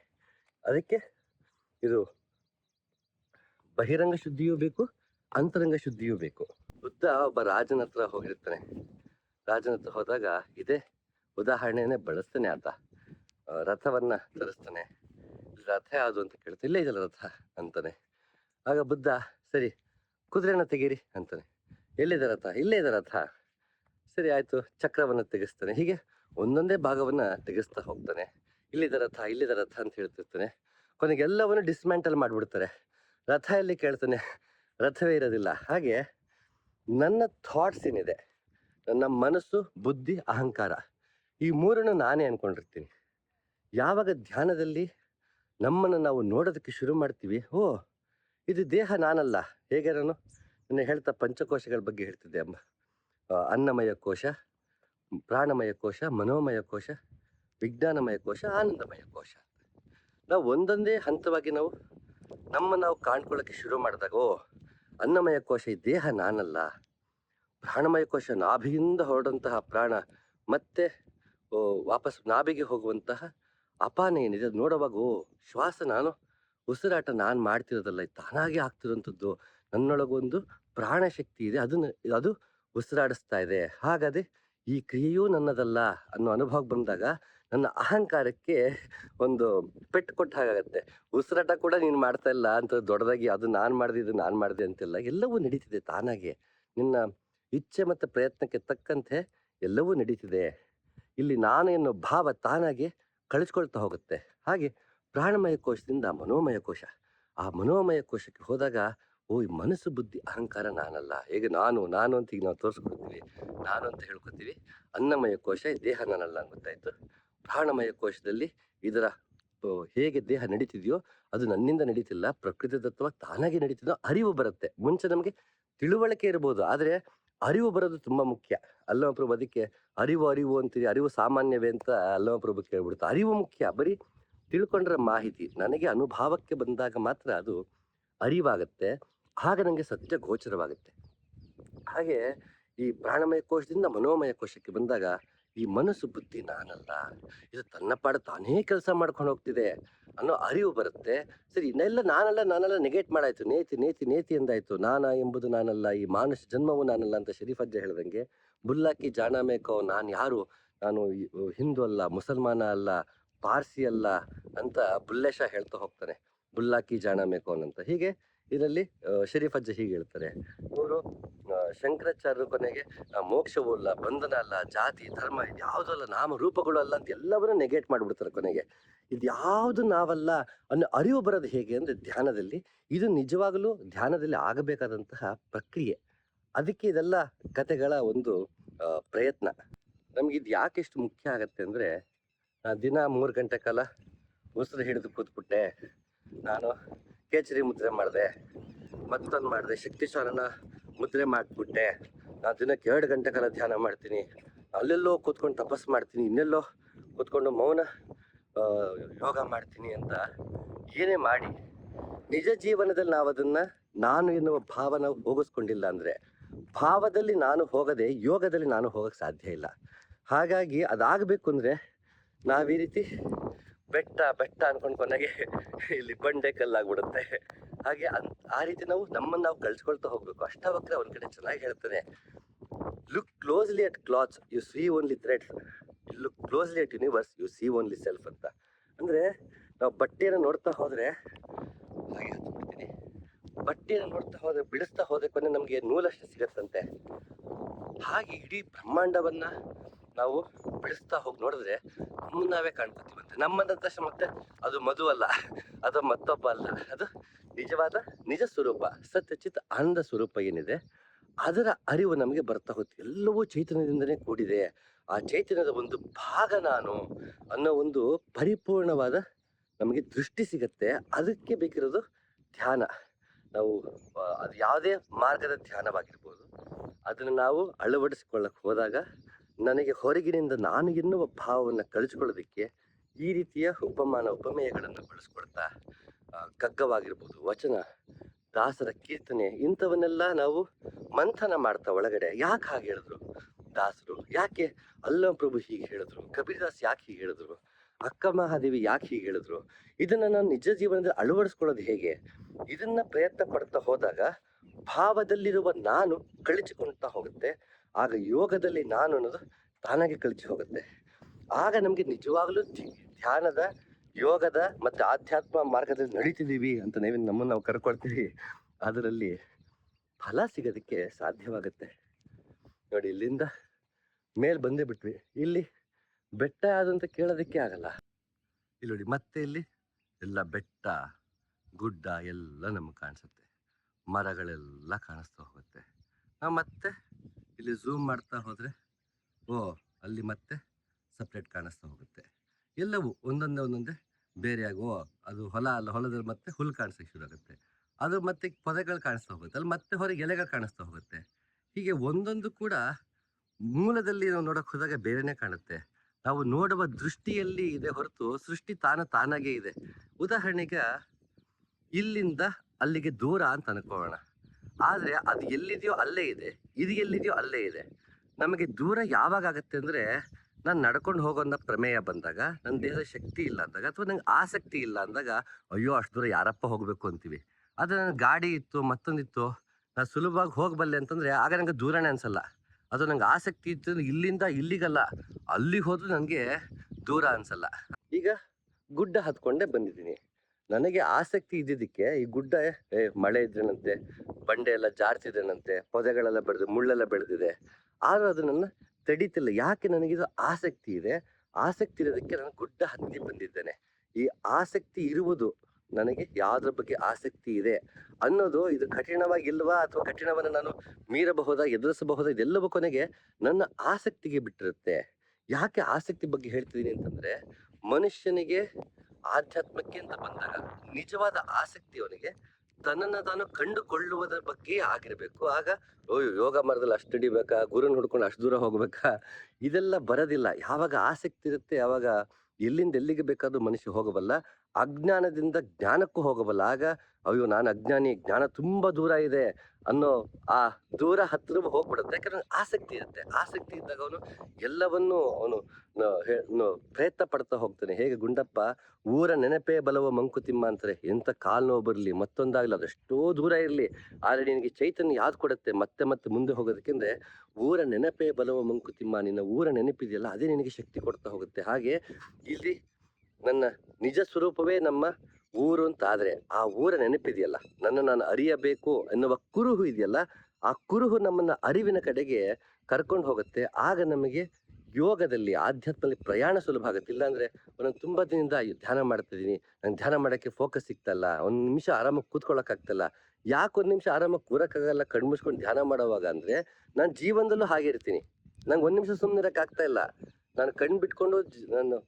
ಅದಕ್ಕೆ ಇದು ಬಹಿರಂಗ ಶುದ್ಧಿಯೂ ಬೇಕು, ಅಂತರಂಗ ಶುದ್ಧಿಯೂ ಬೇಕು. ಬುದ್ಧ ಒಬ್ಬ ರಾಜನ ಹತ್ರ ಹೋಗಿರ್ತಾನೆ. ರಾಜನ ಹತ್ರ ಹೋದಾಗ ಇದೇ ಉದಾಹರಣೆನೇ ಬಳಸ್ತಾನೆ ಆತ. ರಥವನ್ನ ತರಿಸ್ತಾನೆ. ರಥ ಯಾವುದು ಅಂತ ಕೇಳ್ತಿಲ್ಲ ಇಲ್ಲೇ ಇದೆಯಲ್ಲ ರಥ, ಅಂತಾನೆ. ಆಗ ಬುದ್ಧ, ಸರಿ, ಕುದುರೆನ ತೆಗೀರಿ, ಅಂತಾನೆ. ಎಲ್ಲಿದೆ ರಥ? ಇಲ್ಲೇ ಇದೆ ರಥ. ಸರಿ, ಆಯಿತು. ಚಕ್ರವನ್ನ ತೆಗೆಸ್ತಾನೆ. ಹೀಗೆ ಒಂದೊಂದೇ ಭಾಗವನ್ನ ತೆಗೆಸ್ತಾ ಹೋಗ್ತಾನೆ. ಇಲ್ಲಿದೆ ರಥ ಇಲ್ಲಿದೆ ರಥ ಅಂತ ಹೇಳ್ತಿರ್ತಾನೆ. ಕೊನೆಗೆ ಎಲ್ಲವನ್ನು ಡಿಸ್ಮ್ಯಾಂಟಲ್ ಮಾಡಿಬಿಡ್ತಾರೆ. ರಥ ಎಲ್ಲಿ ಕೇಳ್ತಾನೆ? ರಥವೇ ಇರೋದಿಲ್ಲ. ಹಾಗೆ ನನ್ನ ಥಾಟ್ಸ್ ಏನಿದೆ? ನನ್ನ ಮನಸ್ಸು, ಬುದ್ಧಿ, ಅಹಂಕಾರ, ಈ ಮೂರನ್ನು ನಾನೇ ಅನ್ಕೊಂಡಿರ್ತೀನಿ. ಯಾವಾಗ ಧ್ಯಾನದಲ್ಲಿ ನಮ್ಮನ್ನು ನಾವು ನೋಡೋದಕ್ಕೆ ಶುರು ಮಾಡ್ತೀವಿ? ಓ, ಇದು ದೇಹ ನಾನಲ್ಲ. ಹೇಗೆ ನಾನು? ನನ್ನ ಹೇಳ್ತಾ ಪಂಚಕೋಶಗಳ ಬಗ್ಗೆ ಹೇಳ್ತಿದ್ದೆ ಅಮ್ಮ ಅನ್ನಮಯ ಕೋಶ, ಪ್ರಾಣಮಯ ಕೋಶ, ಮನೋಮಯ ಕೋಶ, ವಿಜ್ಞಾನಮಯ ಕೋಶ, ಆನಂದಮಯ ಕೋಶ ನಾವು ಒಂದೊಂದೇ ಹಂತವಾಗಿ ನಾವು ನಮ್ಮ ನಾವು ಕಾಣ್ಕೊಳ್ಳೋಕ್ಕೆ ಶುರು ಮಾಡಿದಾಗ, ಓ, ಅನ್ನಮಯ ಕೋಶ ಈ ದೇಹ ನಾನಲ್ಲ. ಪ್ರಾಣಮಯ ಕೋಶ ನಾಭಿಯಿಂದ ಹೊರಡುವಂತಹ ಪ್ರಾಣ, ಮತ್ತೆ ವಾಪಸ್ ನಾಭಿಗೆ ಹೋಗುವಂತಹ ಅಪಾನ ಏನಿದೆ, ಅದು ನೋಡುವಾಗ, ಓ, ಶ್ವಾಸ ನಾನು, ಉಸಿರಾಟ ನಾನು ಮಾಡ್ತಿರೋದಲ್ಲ ತಾನಾಗೆ ಆಗ್ತಿರೋಂಥದ್ದು ನನ್ನೊಳಗೊಂದು ಪ್ರಾಣಶಕ್ತಿ ಇದೆ. ಅದನ್ನು, ಅದು ಉಸಿರಾಡಿಸ್ತಾ ಇದೆ. ಹಾಗಾದ್ರೆ ಈ ಕ್ರಿಯೆಯೂ ನನ್ನದಲ್ಲ ಅನ್ನೋ ಅನುಭವ ಬಂದಾಗ ನನ್ನ ಅಹಂಕಾರಕ್ಕೆ ಒಂದು ಪೆಟ್ಟು ಕೊಟ್ಟ ಹಾಗಾಗತ್ತೆ ಉಸಿರಾಟ ಕೂಡ ನೀನು ಮಾಡ್ತಾ ಇಲ್ಲ ಅಂತ ದೊಡ್ಡದಾಗಿ ಅದು ನಾನು ಮಾಡಿದೆ, ಇದು ನಾನು ಮಾಡಿದೆ ಅಂತೆಲ್ಲ ಎಲ್ಲವೂ ನಡೀತಿದೆ ತಾನಾಗೆ. ನಿನ್ನ ಇಚ್ಛೆ ಮತ್ತು ಪ್ರಯತ್ನಕ್ಕೆ ತಕ್ಕಂತೆ ಎಲ್ಲವೂ ನಡೀತಿದೆ. ಇಲ್ಲಿ ನಾನು ಎನ್ನೋ ಭಾವ ತಾನಾಗೆ ಕಳಿಸ್ಕೊಳ್ತಾ ಹೋಗುತ್ತೆ. ಹಾಗೆ ಪ್ರಾಣಮಯ ಕೋಶದಿಂದ ಮನೋಮಯ ಕೋಶ. ಆ ಮನೋಮಯ ಕೋಶಕ್ಕೆ ಹೋದಾಗ ಓ ಈ ಮನಸ್ಸು ಬುದ್ಧಿ ಅಹಂಕಾರ ನಾನಲ್ಲ. ಹೇಗೆ ನಾನು ನಾನು ಅಂತ ಈಗ ನಾವು ತೋರಿಸ್ಕೊತೀವಿ ನಾನು ಅಂತ ಹೇಳ್ಕೊತೀವಿ. ಅನ್ನಮಯ ಕೋಶ ದೇಹ ನಾನಲ್ಲ ಅಂತ ಗೊತ್ತಾಯ್ತು. ಪ್ರಾಣಮಯ ಕೋಶದಲ್ಲಿ ಇದರ ಹೇಗೆ ದೇಹ ನಡೀತಿದೆಯೋ, ಅದು ನನ್ನಿಂದ ನಡೀತಿಲ್ಲ. ಪ್ರಕೃತಿ ತತ್ವ ತಾನಾಗಿ ನಡೀತಿದೋ ಅರಿವು ಬರುತ್ತೆ. ಮುಂಚೆ ನಮಗೆ ತಿಳುವಳಿಕೆ ಇರ್ಬೋದು. ಆದರೆ ಅರಿವು ಬರೋದು ತುಂಬ ಮುಖ್ಯ. ಅಲ್ಲಮಪ್ರಭು ಅದಕ್ಕೆ ಅರಿವು ಅರಿವು ಅಂತೀರಿ. ಅರಿವು ಸಾಮಾನ್ಯವೇ ಅಂತ ಅಲ್ಲಮಪ್ರಭು ಕೇಳ್ಬಿಡುತ್ತೆ ಅರಿವು ಮುಖ್ಯ. ಬರೀ ತಿಳ್ಕೊಂಡ್ರೆ ಮಾಹಿತಿ. ನನಗೆ ಅನುಭವಕ್ಕೆ ಬಂದಾಗ ಮಾತ್ರ ಅದು ಅರಿವಾಗುತ್ತೆ. ಆಗ ನನಗೆ ಸತ್ಯ ಗೋಚರವಾಗುತ್ತೆ. ಹಾಗೆ ಈ ಪ್ರಾಣಮಯ ಕೋಶದಿಂದ ಮನೋಮಯ ಕೋಶಕ್ಕೆ ಬಂದಾಗ ಈ ಮನಸ್ಸು ಬುದ್ಧಿ ನಾನಲ್ಲ. ಇದು ತನ್ನ ಪಾಡ ತಾನೇ ಕೆಲಸ ಮಾಡ್ಕೊಂಡು ಹೋಗ್ತಿದೆ ಅನ್ನೋ ಅರಿವು ಬರುತ್ತೆ. ಸರಿ, ಇನ್ನೆಲ್ಲ ನಾನಲ್ಲ ನಾನಲ್ಲ ನೆಗೆಟ್ ಮಾಡಾಯ್ತು. ನೇತಿ ನೇತಿ ನೇತಿ ಎಂದಾಯ್ತು. ನಾನ ಎಂಬುದು ನಾನಲ್ಲ. ಈ ಮಾನಸ ಜನ್ಮವು ನಾನಲ್ಲ ಅಂತ ಶರೀಫಜ್ಜ ಹೇಳ್ದಂಗೆ, ಬುಲ್ಲಾಕಿ ಜಾಣಮೇಕೋ, ನಾನು ಯಾರು? ನಾನು ಹಿಂದೂ ಅಲ್ಲ, ಮುಸಲ್ಮಾನ ಅಲ್ಲ, ಪಾರ್ಸಿ ಅಲ್ಲ ಅಂತ ಬುಲ್ಲೇಶ ಹೇಳ್ತಾ ಹೋಗ್ತಾನೆ. ಬುಲ್ಲಾಕಿ ಜಾಣಮೇಕೋನ್ ಅಂತ ಹೀಗೆ ಇದರಲ್ಲಿ ಶರೀಫ್ ಅಜ್ಜ ಹೀಗೆ ಹೇಳ್ತಾರೆ. ಇವರು ಶಂಕರಾಚಾರ್ಯರು ಕೊನೆಗೆ ಮೋಕ್ಷವೂ ಅಲ್ಲ, ಬಂಧನ ಅಲ್ಲ, ಜಾತಿ, ಧರ್ಮ ಇದು ಯಾವುದೂ ಅಲ್ಲ, ನಾಮ ರೂಪಗಳು ಅಲ್ಲ ಅಂತ ಎಲ್ಲವನ್ನೂ ನೆಗೆಟ್ ಮಾಡಿಬಿಡ್ತಾರೆ ಕೊನೆಗೆ. ಇದು ಯಾವುದು ನಾವಲ್ಲ ಅನ್ನೋ ಅರಿವು ಬರೋದು ಹೇಗೆ ಅಂದರೆ ಧ್ಯಾನದಲ್ಲಿ, ಇದು ನಿಜವಾಗಲೂ ಧ್ಯಾನದಲ್ಲಿ ಆಗಬೇಕಾದಂತಹ ಪ್ರಕ್ರಿಯೆ. ಅದಕ್ಕೆ ಇದೆಲ್ಲ ಕತೆಗಳ ಒಂದು ಪ್ರಯತ್ನ. ನಮ್ಗೆ ಇದು ಯಾಕೆ ಎಷ್ಟು ಮುಖ್ಯ ಆಗತ್ತೆ ಅಂದ್ರೆ ದಿನ ಮೂರು ಗಂಟೆ ಕಾಲ ಉಸಿರು ಹಿಡಿದು ಕೂತ್ಬಿಟ್ಟೆ. ನಾನು ಕೇಚರಿ ಮುದ್ರೆ ಮಾಡಿದೆ. ಮತ್ತೊಂದು ಮಾಡಿದೆ. ಶಕ್ತಿಶ್ವರನ ಮುದ್ರೆ ಮಾಡಿಬಿಟ್ಟೆ. ನಾನು ದಿನಕ್ಕೆ ಎರಡು ಗಂಟೆ ಕಾಲ ಧ್ಯಾನ ಮಾಡ್ತೀನಿ. ಅಲ್ಲೆಲ್ಲೋ ಕೂತ್ಕೊಂಡು ತಪಸ್ ಮಾಡ್ತೀನಿ. ಇನ್ನೆಲ್ಲೋ ಕೂತ್ಕೊಂಡು ಮೌನ ಯೋಗ ಮಾಡ್ತೀನಿ ಅಂತ ಏನೇ ಮಾಡಿ. ನಿಜ ಜೀವನದಲ್ಲಿ ನಾವು ಅದನ್ನು ನಾನು ಎನ್ನುವ ಭಾವನ ಹೋಗಿಸ್ಕೊಂಡಿಲ್ಲ ಅಂದರೆ, ಭಾವದಲ್ಲಿ ನಾನು ಹೋಗದೆ ಯೋಗದಲ್ಲಿ ನಾನು ಹೋಗಕ್ಕೆ ಸಾಧ್ಯ ಇಲ್ಲ. ಹಾಗಾಗಿ ಅದಾಗಬೇಕು ಅಂದರೆ ನಾವು ಈ ರೀತಿ ಬೆಟ್ಟ ಬೆಟ್ಟ ಅನ್ಕೊಂಡ್ ಕೊನೆಗೆ ಇಲ್ಲಿ ಬಂಡೆ ಕಲ್ಲಾಗ್ಬಿಡುತ್ತೆ ಹಾಗೆ ಅನ್- ಆ ರೀತಿ ನಾವು ನಮ್ಮನ್ನು ನಾವು ಕಳ್ಸ್ಕೊಳ್ತಾ ಹೋಗ್ಬೇಕು. ಅಷ್ಟವಕ್ರ ಒಂದ್ ಕಡೆ ಚೆನ್ನಾಗಿ ಹೇಳ್ತಾನೆ. Look closely at clothes you see only threads look closely at universe you see only self ಅಂತ. ಅಂದ್ರೆ ನಾವು ಬಟ್ಟೆಯನ್ನು ನೋಡ್ತಾ ಹೋದ್ರೆ, ಹಾಗೆ ಬಟ್ಟೆಯನ್ನು ನೋಡ್ತಾ ಹೋದ್ರೆ, ಬಿಡಿಸ್ತಾ ಹೋದ್ರೆ ಕೊನೆ ನಮಗೆ ನೂಲಷ್ಟು ಸಿಗತ್ತಂತೆ. ಹಾಗೆ ಇಡೀ ಬ್ರಹ್ಮಾಂಡವನ್ನ ನಾವು ಬಿಡಿಸ್ತಾ ಹೋಗಿ ನೋಡಿದ್ರೆ ನಮ್ಮನ್ನ ನಾವೇ ಕಾಣ್ಕೋತೀವಂತೆ ನಮ್ಮಂದ ತಕ್ಷಣ ಮತ್ತೆ ಅದು ಮಧು ಅಲ್ಲ, ಅದು ಮತ್ತೊಬ್ಬ ಅಲ್ಲ. ಅದು ನಿಜವಾದ ನಿಜ ಸ್ವರೂಪ, ಸತ್ಯಚಿತ್ ಆನಂದ ಸ್ವರೂಪ ಏನಿದೆ, ಅದರ ಅರಿವು ನಮಗೆ ಬರ್ತಾ ಹೋಗುತ್ತೆ. ಎಲ್ಲವೂ ಚೈತನ್ಯದಿಂದನೇ ಕೂಡಿದೆ. ಆ ಚೈತನ್ಯದ ಒಂದು ಭಾಗ ನಾನು ಅನ್ನೋ ಒಂದು ಪರಿಪೂರ್ಣವಾದ ನಮಗೆ ದೃಷ್ಟಿ ಸಿಗತ್ತೆ. ಅದಕ್ಕೆ ಬೇಕಿರೋದು ಧ್ಯಾನ. ನಾವು ಅದು ಯಾವುದೇ ಮಾರ್ಗದ ಧ್ಯಾನವಾಗಿರ್ಬೋದು. ಅದನ್ನು ನಾವು ಅಳವಡಿಸಿಕೊಳ್ಳಕ್ಕೆ ಹೋದಾಗ ನನಗೆ ಹೊರಗಿನಿಂದ ನಾನು ಎನ್ನುವ ಭಾವವನ್ನು ಕಳಿಸ್ಕೊಳ್ಳೋದಕ್ಕೆ ಈ ರೀತಿಯ ಉಪಮಾನ, ಉಪಮೇಯಗಳನ್ನು ಬಳಸ್ಕೊಳ್ತಾ ಕಗ್ಗವಾಗಿರ್ಬೋದು, ವಚನ, ದಾಸರ ಕೀರ್ತನೆ ಇಂಥವನ್ನೆಲ್ಲ ನಾವು ಮಂಥನ ಮಾಡ್ತಾ ಒಳಗಡೆ. ಯಾಕೆ ಹಾಗೆ ಹೇಳಿದ್ರು? ದಾಸರು ಯಾಕೆ? ಅಲ್ಲ ಪ್ರಭು ಹೀಗೆ ಹೇಳಿದ್ರು ಕಬೀರ್ದಾಸ್ ಯಾಕೆ ಹೀಗೆ ಹೇಳಿದ್ರು, ಅಕ್ಕ ಮಹಾದೇವಿ ಯಾಕೆ ಹೀಗೆ ಹೇಳಿದ್ರು? ಇದನ್ನ ನಾನು ನಿಜ ಜೀವನದಲ್ಲಿ ಅಳವಡಿಸ್ಕೊಳ್ಳೋದು ಹೇಗೆ? ಇದನ್ನ ಪ್ರಯತ್ನ ಪಡ್ತಾ ಹೋದಾಗ ಭಾವದಲ್ಲಿರುವ ನಾನು ಕಳಿಸಿಕೊಳ್ತಾ ಹೋಗುತ್ತೆ. ಆಗ ಯೋಗದಲ್ಲಿ ನಾನು ಅನ್ನೋದು ತಾನಾಗೆ ಕಳಚಿ ಹೋಗುತ್ತೆ. ಆಗ ನಮಗೆ ನಿಜವಾಗ್ಲೂ ಧ್ಯಾನದ, ಯೋಗದ ಮತ್ತೆ ಆಧ್ಯಾತ್ಮ ಮಾರ್ಗದಲ್ಲಿ ನಡೀತಿದ್ದೀವಿ ಅಂತ ನೀವು ನಮ್ಮನ್ನು ನಾವು ಕರ್ಕೊಳ್ತೀವಿ. ಅದರಲ್ಲಿ ಫಲ ಸಿಗೋದಕ್ಕೆ ಸಾಧ್ಯವಾಗುತ್ತೆ. ನೋಡಿ, ಇಲ್ಲಿಂದ ಮೇಲೆ ಬಂದೇ ಬಿಟ್ವಿ. ಇಲ್ಲಿ ಬೆಟ್ಟ ಆದಂತ ಕೇಳೋದಕ್ಕೆ ಆಗಲ್ಲ. ಇಲ್ಲಿ ನೋಡಿ, ಮತ್ತೆ ಇಲ್ಲಿ ಎಲ್ಲ ಬೆಟ್ಟ, ಗುಡ್ಡ ಎಲ್ಲ ನಮಗೆ ಕಾಣಿಸುತ್ತೆ. ಮರಗಳೆಲ್ಲ ಕಾಣಿಸ್ತಾ ಹೋಗುತ್ತೆ. ನಾವು ಮತ್ತೆ ಇಲ್ಲಿ ಝೂಮ್ ಮಾಡ್ತಾ ಹೋದರೆ, ಓ, ಅಲ್ಲಿ ಮತ್ತೆ ಸಪ್ರೇಟ್ ಕಾಣಿಸ್ತಾ ಹೋಗುತ್ತೆ. ಎಲ್ಲವೂ ಒಂದೊಂದೇ ಒಂದೊಂದೇ ಬೇರೆಯಾಗಿ ಓ, ಅದು ಹೊಲ ಅಲ್ಲ, ಹೊಲದಲ್ಲಿ ಮತ್ತೆ ಹುಲ್ಲು ಕಾಣಿಸೋಕೆ ಶುರು ಆಗುತ್ತೆ ಅದು ಮತ್ತೆ ಪೊದೆಗಳು ಕಾಣಿಸ್ತಾ ಹೋಗುತ್ತೆ, ಅಲ್ಲಿ ಮತ್ತೆ ಹೊರಗೆ ಎಲೆಗಳು ಕಾಣಿಸ್ತಾ ಹೋಗುತ್ತೆ. ಹೀಗೆ ಒಂದೊಂದು ಕೂಡ ಮೂಲದಲ್ಲಿ ನಾವು ನೋಡಕ್ ಹೋದಾಗ ಬೇರೆನೆ ಕಾಣುತ್ತೆ. ನಾವು ನೋಡುವ ದೃಷ್ಟಿಯಲ್ಲಿ ಇದೆ ಹೊರತು ಸೃಷ್ಟಿ ತಾನ ತಾನಾಗೇ ಇದೆ. ಉದಾಹರಣೆಗೆ, ಇಲ್ಲಿಂದ ಅಲ್ಲಿಗೆ ದೂರ ಅಂತ ಅನ್ಕೋಣ ಆದರೆ ಅದು ಎಲ್ಲಿದೆಯೋ ಅಲ್ಲೇ ಇದೆ. ಇದು ಎಲ್ಲಿದೆಯೋ ಅಲ್ಲೇ ಇದೆ. ನಮಗೆ ದೂರ ಯಾವಾಗ ಆಗುತ್ತೆ ಅಂದ್ರೆ ನಾನು ನಡ್ಕೊಂಡು ಹೋಗೋನ್ನ ಪ್ರಮೇಯ ಬಂದಾಗ ನನ್ನ ದೇಹದ ಶಕ್ತಿ ಇಲ್ಲ ಅಂದಾಗ ಅಥವಾ ನಂಗೆ ಆಸಕ್ತಿ ಇಲ್ಲ ಅಂದಾಗ, ಅಯ್ಯೋ ಅಷ್ಟು ದೂರ ಯಾರಪ್ಪ ಹೋಗಬೇಕು ಅಂತೀವಿ. ಆದರೆ ನನ್ನ ಗಾಡಿ ಇತ್ತು, ಮತ್ತೊಂದಿತ್ತು ನಾನು ಸುಲಭವಾಗಿ ಹೋಗಬಲ್ಲೆ ಅಂತಂದ್ರೆ ಆಗ ನಂಗೆ ದೂರನೇ ಅನ್ಸಲ್ಲ. ಅದು ನಂಗೆ ಆಸಕ್ತಿ ಇತ್ತು ಇಲ್ಲಿಂದ ಇಲ್ಲಿಗಲ್ಲ, ಅಲ್ಲಿಗೆ ಹೋದ್ರೂ ನನಗೆ ದೂರ ಅನ್ಸಲ್ಲ. ಈಗ ಗುಡ್ಡ ಹತ್ಕೊಂಡೇ ಬಂದಿದ್ದೀನಿ. ನನಗೆ ಆಸಕ್ತಿ ಇದ್ದಿದ್ದಕ್ಕೆ ಈ ಗುಡ್ಡ, ಏ, ಮಳೆ ಇದ್ರೇನಂತೆ, ಬಂಡೆ ಎಲ್ಲ ಜಾರ್ತಿದೇನಂತೆ ಪೊದೆಗಳೆಲ್ಲ ಬೆಳೆದು ಮುಳ್ಳೆಲ್ಲ ಬೆಳೆದಿದೆ. ಆದ್ರೂ ಅದು ನನ್ನ ತಡೀತಿಲ್ಲ. ಯಾಕೆ ನನಗಿದು ಆಸಕ್ತಿ ಇದೆ? ಆಸಕ್ತಿ ಇರೋದಕ್ಕೆ ನಾನು ಗುಡ್ಡ ಹತ್ತಿ ಬಂದಿದ್ದೇನೆ. ಈ ಆಸಕ್ತಿ ಇರುವುದು ನನಗೆ ಯಾವ್ದ್ರ ಬಗ್ಗೆ ಆಸಕ್ತಿ ಇದೆ ಅನ್ನೋದು ಇದು ಕಠಿಣವಾಗಿಲ್ವಾ ಅಥವಾ ಕಠಿಣವನ್ನು ನಾನು ಮೀರಬಹುದಾ, ಎದುರಿಸಬಹುದಾ, ಇದೆಲ್ಲವೂ ಕೊನೆಗೆ ನನ್ನ ಆಸಕ್ತಿಗೆ ಬಿಟ್ಟಿರುತ್ತೆ. ಯಾಕೆ ಆಸಕ್ತಿ ಬಗ್ಗೆ ಹೇಳ್ತಿದ್ದೀನಿ ಅಂತಂದ್ರೆ ಮನುಷ್ಯನಿಗೆ ಆಧ್ಯಾತ್ಮಕ್ಕೆ ಅಂತ ಬಂದಾಗ ನಿಜವಾದ ಆಸಕ್ತಿ ಅವನಿಗೆ, ತನ್ನನ್ನು ತಾನು ಕಂಡುಕೊಳ್ಳುವುದರ ಬಗ್ಗೆ ಆಗಿರಬೇಕು. ಆಗ ಓ ಯೋಗ ಮರದಲ್ಲಿ ಅಷ್ಟು ಹಿಡಿಬೇಕಾ? ಗುರುನ ಹುಡ್ಕೊಂಡು ಅಷ್ಟು ದೂರ ಹೋಗ್ಬೇಕಾ? ಇದೆಲ್ಲ ಬರೋದಿಲ್ಲ. ಯಾವಾಗ ಆಸಕ್ತಿ ಇರುತ್ತೆ, ಯಾವಾಗ ಎಲ್ಲಿಂದ ಎಲ್ಲಿಗೆ ಬೇಕಾದ್ರೂ ಮನುಷ್ಯ ಹೋಗಬಲ್ಲ. ಅಜ್ಞಾನದಿಂದ ಜ್ಞಾನಕ್ಕೂ ಹೋಗಬಲ್ಲ. ಆಗ ಅಯ್ಯೋ, ನಾನು ಅಜ್ಞಾನಿ, ಜ್ಞಾನ ತುಂಬಾ ದೂರ ಇದೆ ಅನ್ನೋ ಆ ದೂರ ಹತ್ತಿರ ಹೋಗ್ಬಿಡುತ್ತೆ. ಯಾಕಂದ್ರೆ ಆಸಕ್ತಿ ಇರುತ್ತೆ. ಆಸಕ್ತಿ ಇದ್ದಾಗ ಅವನು ಎಲ್ಲವನ್ನೂ ಅವನು ಪ್ರಯತ್ನ ಪಡ್ತಾ ಹೋಗ್ತಾನೆ. ಹೇಗೆ, ಗುಂಡಪ್ಪ, ಊರ ನೆನಪೇ ಬಲವ ಮಂಕುತಿಮ್ಮ ಅಂತಾರೆ. ಎಂತ ಕಾಲು ನೋವು ಬರಲಿ, ಮತ್ತೊಂದಾಗ್ಲಿ, ಅದೆಷ್ಟೋ ದೂರ ಇರಲಿ. ಆದರೆ ನಿನಗೆ ಚೈತನ್ಯ ಯಾವ್ದು ಕೊಡುತ್ತೆ? ಮತ್ತೆ ಮತ್ತೆ ಮುಂದೆ ಹೋಗೋದಕ್ಕೆಂದ್ರೆ ಊರ ನೆನಪೇ ಬಲವ ಮಂಕುತಿಮ್ಮ, ನಿನ್ನ ಊರ ನೆನಪಿದೆಯಲ್ಲ, ಅದೇ ನಿನಗೆ ಶಕ್ತಿ ಕೊಡ್ತಾ ಹೋಗುತ್ತೆ. ಹಾಗೆ ಇಲ್ಲಿ ನನ್ನ ನಿಜ ಸ್ವರೂಪವೇ ನಮ್ಮ ಊರು ಅಂತ ಆದ್ರೆ ಆ ಊರ ನೆನಪಿದೆಯಲ್ಲ? ನನ್ನ ನಾನು ಅರಿಯಬೇಕು ಎನ್ನುವ ಕುರುಹು ಇದೆಯಲ್ಲ? ಆ ಕುರುಹು ನಮ್ಮನ್ನ ಅರಿವಿನ ಕಡೆಗೆ ಕರ್ಕೊಂಡು ಹೋಗುತ್ತೆ. ಆಗ ನಮಗೆ ಯೋಗದಲ್ಲಿ, ಆಧ್ಯಾತ್ಮದಲ್ಲಿ ಪ್ರಯಾಣ ಸುಲಭ ಆಗುತ್ತೆ. ಇಲ್ಲಾಂದ್ರೆ ಒಂದೊಂದು ತುಂಬಾ ದಿನದಿಂದ ಧ್ಯಾನ ಮಾಡ್ತಿದ್ದೀನಿ ನಂಗೆ ಧ್ಯಾನ ಮಾಡೋಕ್ಕೆ ಫೋಕಸ್ ಸಿಗ್ತಲ್ಲ. ಒಂದು ನಿಮಿಷ ಆರಾಮಾಗಿ ಕೂತ್ಕೊಳ್ಳೋಕ್ಕಾಗ್ತಲ್ಲ ಯಾಕೆ ಒಂದು ನಿಮಿಷ ಆರಾಮಾಗಿ ಕೂರಕ್ಕಾಗಲ್ಲ ಕಣ್ಮುಚ್ಕೊಂಡು ಧ್ಯಾನ ಮಾಡುವಾಗ ಅಂದ್ರೆ ನಾನು ಜೀವನದಲ್ಲೂ ಹಾಗೆ ಇರ್ತೀನಿ. ನಂಗೆ ಒಂದು ನಿಮಿಷ ಸುಮ್ಮನೆ ಇರೋಕ್ಕಾಗ್ತಾ ಇಲ್ಲ. ನಾನು ಕಣ್ಣು ಬಿಟ್ಕೊಂಡು ನಾನು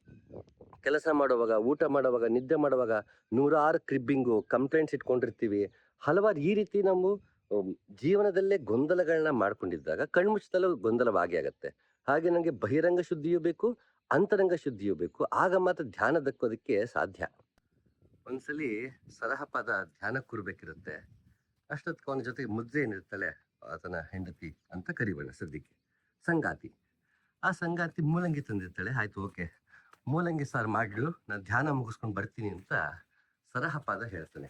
ಕೆಲಸ ಮಾಡುವಾಗ, ಊಟ ಮಾಡುವಾಗ, ನಿದ್ದೆ ಮಾಡುವಾಗ ನೂರಾರು ಕ್ರಿಬ್ಬಿಂಗು ಕಂಪ್ಲೇಂಟ್ಸ್ ಇಟ್ಕೊಂಡಿರ್ತೀವಿ. ಹಲವಾರು ಈ ರೀತಿ ನಾವು ಜೀವನದಲ್ಲೇ ಗೊಂದಲಗಳನ್ನ ಮಾಡ್ಕೊಂಡಿದ್ದಾಗ ಕಣ್ಮುಚ್ಚದಲ್ಲೂ ಗೊಂದಲವಾಗಿ ಆಗತ್ತೆ. ಹಾಗೆ ನನಗೆ ಬಹಿರಂಗ ಶುದ್ಧಿಯೂ ಬೇಕು, ಅಂತರಂಗ ಶುದ್ಧಿಯೂ ಬೇಕು. ಆಗ ಮಾತ್ರ ಧ್ಯಾನ ದಕ್ಕೋದಕ್ಕೆ ಸಾಧ್ಯ. ಒಂದ್ಸಲಿ ಸರಹಪದ ಧ್ಯಾನ ಕೂರ್ಬೇಕಿರುತ್ತೆ. ಅಷ್ಟೊತ್ತು ಅವನ ಜೊತೆಗೆ ಮುದ್ರೆ ಏನಿರ್ತಾಳೆ ಆತನ ಹೆಂಡತಿ ಅಂತ ಕರಿಬೋಣ ಸದ್ಯಕ್ಕೆ. ಸಂಗಾತಿ. ಆ ಸಂಗಾತಿ ಮೂಲಂಗಿ ತಂದಿರ್ತಾಳೆ. ಆಯ್ತು, ಓಕೆ. ಮೂಲಂಗಿ ಸಾರು ಮಾಡಲು, ನಾನು ಧ್ಯಾನ ಮುಗಿಸ್ಕೊಂಡು ಬರ್ತೀನಿ ಅಂತ ಸರಹಪಾದ ಹೇಳ್ತಾನೆ.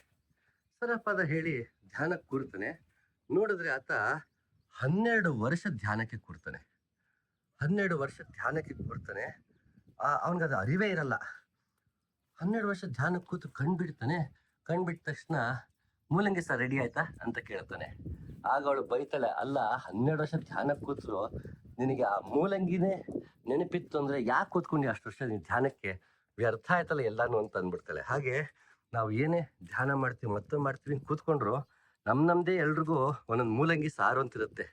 ಸರಹಪಾದ ಹೇಳಿ ಧ್ಯಾನಕ್ಕೆ ಕೂರ್ತಾನೆ ನೋಡಿದ್ರೆ ಆತ ಹನ್ನೆರಡು ವರ್ಷ ಧ್ಯಾನಕ್ಕೆ ಕೂರ್ತಾನೆ ಹನ್ನೆರಡು ವರ್ಷ ಧ್ಯಾನಕ್ಕೆ ಕೂರ್ತಾನೆ ಅವನಿಗದು ಅರಿವೇ ಇರಲ್ಲ. ಹನ್ನೆರಡು ವರ್ಷ ಧ್ಯಾನಕ್ಕೆ ಕೂತು ಕಣ್ಬಿಡ್ತಾನೆ. ಕಣ್ಬಿಟ್ಟ ತಕ್ಷಣ ಮೂಲಂಗಿ ಸಾರು ರೆಡಿ ಆಯ್ತಾ ಅಂತ ಕೇಳ್ತಾನೆ. ಆಗ ಅವಳು ಬೈತಾಳೆ, ಅಲ್ಲ, ಹನ್ನೆರಡು ವರ್ಷ ಧ್ಯಾನಕ್ಕೆ ಕೂತ್ರು ನಿನಗೆ ಆ ಮೂಲಂಗಿನೇ ನೆನಪಿತ್ತು ಅಂದ್ರೆ ಯಾಕೆ ಕೂತ್ಕೊಂಡು ಅಷ್ಟು ವರ್ಷ ನೀನು ಧ್ಯಾನಕ್ಕೆ ವ್ಯರ್ಥ ಆಯ್ತಲ್ಲ ಎಲ್ಲಾನು ಅಂತ ಅಂದ್ಬಿಡ್ತಾಳೆ ಹಾಗೆ ನಾವು ಏನೇ ಧ್ಯಾನ ಮಾಡ್ತೀವಿ ಮತ್ತೆ ಮಾಡ್ತೀವಿ ಕೂತ್ಕೊಂಡ್ರು ನಮ್ ನಮ್ದೇ ಎಲ್ರಿಗೂ ಒಂದೊಂದು ಮೂಲಂಗಿ ಸಾರು ಅಂತಿರುತ್ತೆ.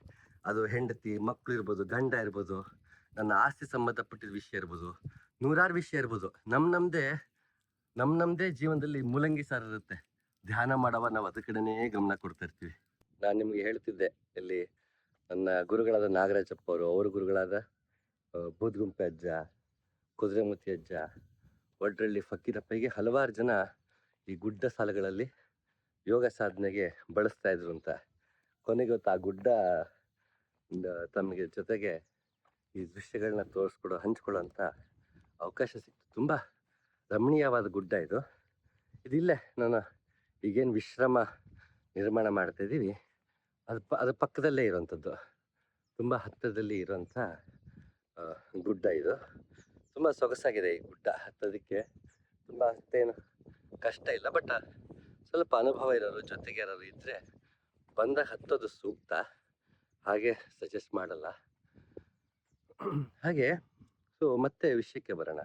ಅದು ಹೆಂಡತಿ ಮಕ್ಕಳು ಇರ್ಬೋದು, ಗಂಡ ಇರ್ಬೋದು, ನನ್ನ ಆಸ್ತಿ ಸಂಬಂಧಪಟ್ಟಿದ ವಿಷಯ ಇರ್ಬೋದು, ನೂರಾರು ವಿಷಯ ಇರ್ಬೋದು. ನಮ್ ನಮ್ದೇ ನಮ್ ನಮ್ದೇ ಜೀವನದಲ್ಲಿ ಮೂಲಂಗಿ ಸಾರು ಇರುತ್ತೆ. ಧ್ಯಾನ ಮಾಡವ ನಾವು ಅದ ಕಡೆನೇ ಗಮನ ಕೊಡ್ತಾ ಇರ್ತೀವಿ. ನಾನು ನಿಮ್ಗೆ ಹೇಳ್ತಿದ್ದೆ, ಇಲ್ಲಿ ನನ್ನ ಗುರುಗಳಾದ ನಾಗರಾಜಪ್ಪ ಅವರು ಅವ್ರ ಗುರುಗಳಾದ ಬೂದ್ಗುಂಪೆ ಅಜ್ಜ, ಕುದುರೆಮುತಿ ಅಜ್ಜ ಒಡ್ರಳ್ಳಿ ಫಕ್ಕೀರಪ್ಪಗೆ ಹಲವಾರು ಜನ ಈ ಗುಡ್ಡ ಸಾಲುಗಳಲ್ಲಿ ಯೋಗ ಸಾಧನೆಗೆ ಬಳಸ್ತಾ ಇದ್ರು ಅಂತ. ಕೊನೆಗೆ ಹೊತ್ತು ಆ ಗುಡ್ಡ ತಮಗೆ ಜೊತೆಗೆ ಈ ದೃಶ್ಯಗಳನ್ನ ತೋರಿಸ್ಕೊಡೋ, ಹಂಚ್ಕೊಳ್ಳೋ ಅವಕಾಶ ಸಿಕ್ತು. ತುಂಬ ರಮಣೀಯವಾದ ಗುಡ್ಡ ಇದು. ಇದಿಲ್ಲೇ ನಾನು ಈಗೇನು ವಿಶ್ರಮ ನಿರ್ಮಾಣ ಮಾಡ್ತಾ ಇದ್ದೀವಿ. ಅದು ಪ ಅದ್ರ ಪಕ್ಕದಲ್ಲೇ ಇರೋವಂಥದ್ದು. ತುಂಬ ಹತ್ತಿರದಲ್ಲಿ ಇರೋಂಥ ಗುಡ್ಡ ಇದು. ತುಂಬ ಸೊಗಸಾಗಿದೆ ಈ ಗುಡ್ಡ ಹತ್ತೋದಕ್ಕೆ. ತುಂಬ ಅಷ್ಟೇನು ಕಷ್ಟ ಇಲ್ಲ, ಬಟ್ ಸ್ವಲ್ಪ ಅನುಭವ ಇರೋರು, ಜೊತೆಗೆ ಯಾರಾದ್ರು ಇದ್ದರೆ ಬಂದಾಗ ಹತ್ತೋದು ಸೂಕ್ತ. ಹಾಗೆ ಸಜೆಸ್ಟ್ ಮಾಡಲ್ಲ. ಹಾಗೆ ಸೊ ಮತ್ತೆ ವಿಷಯಕ್ಕೆ ಬರೋಣ.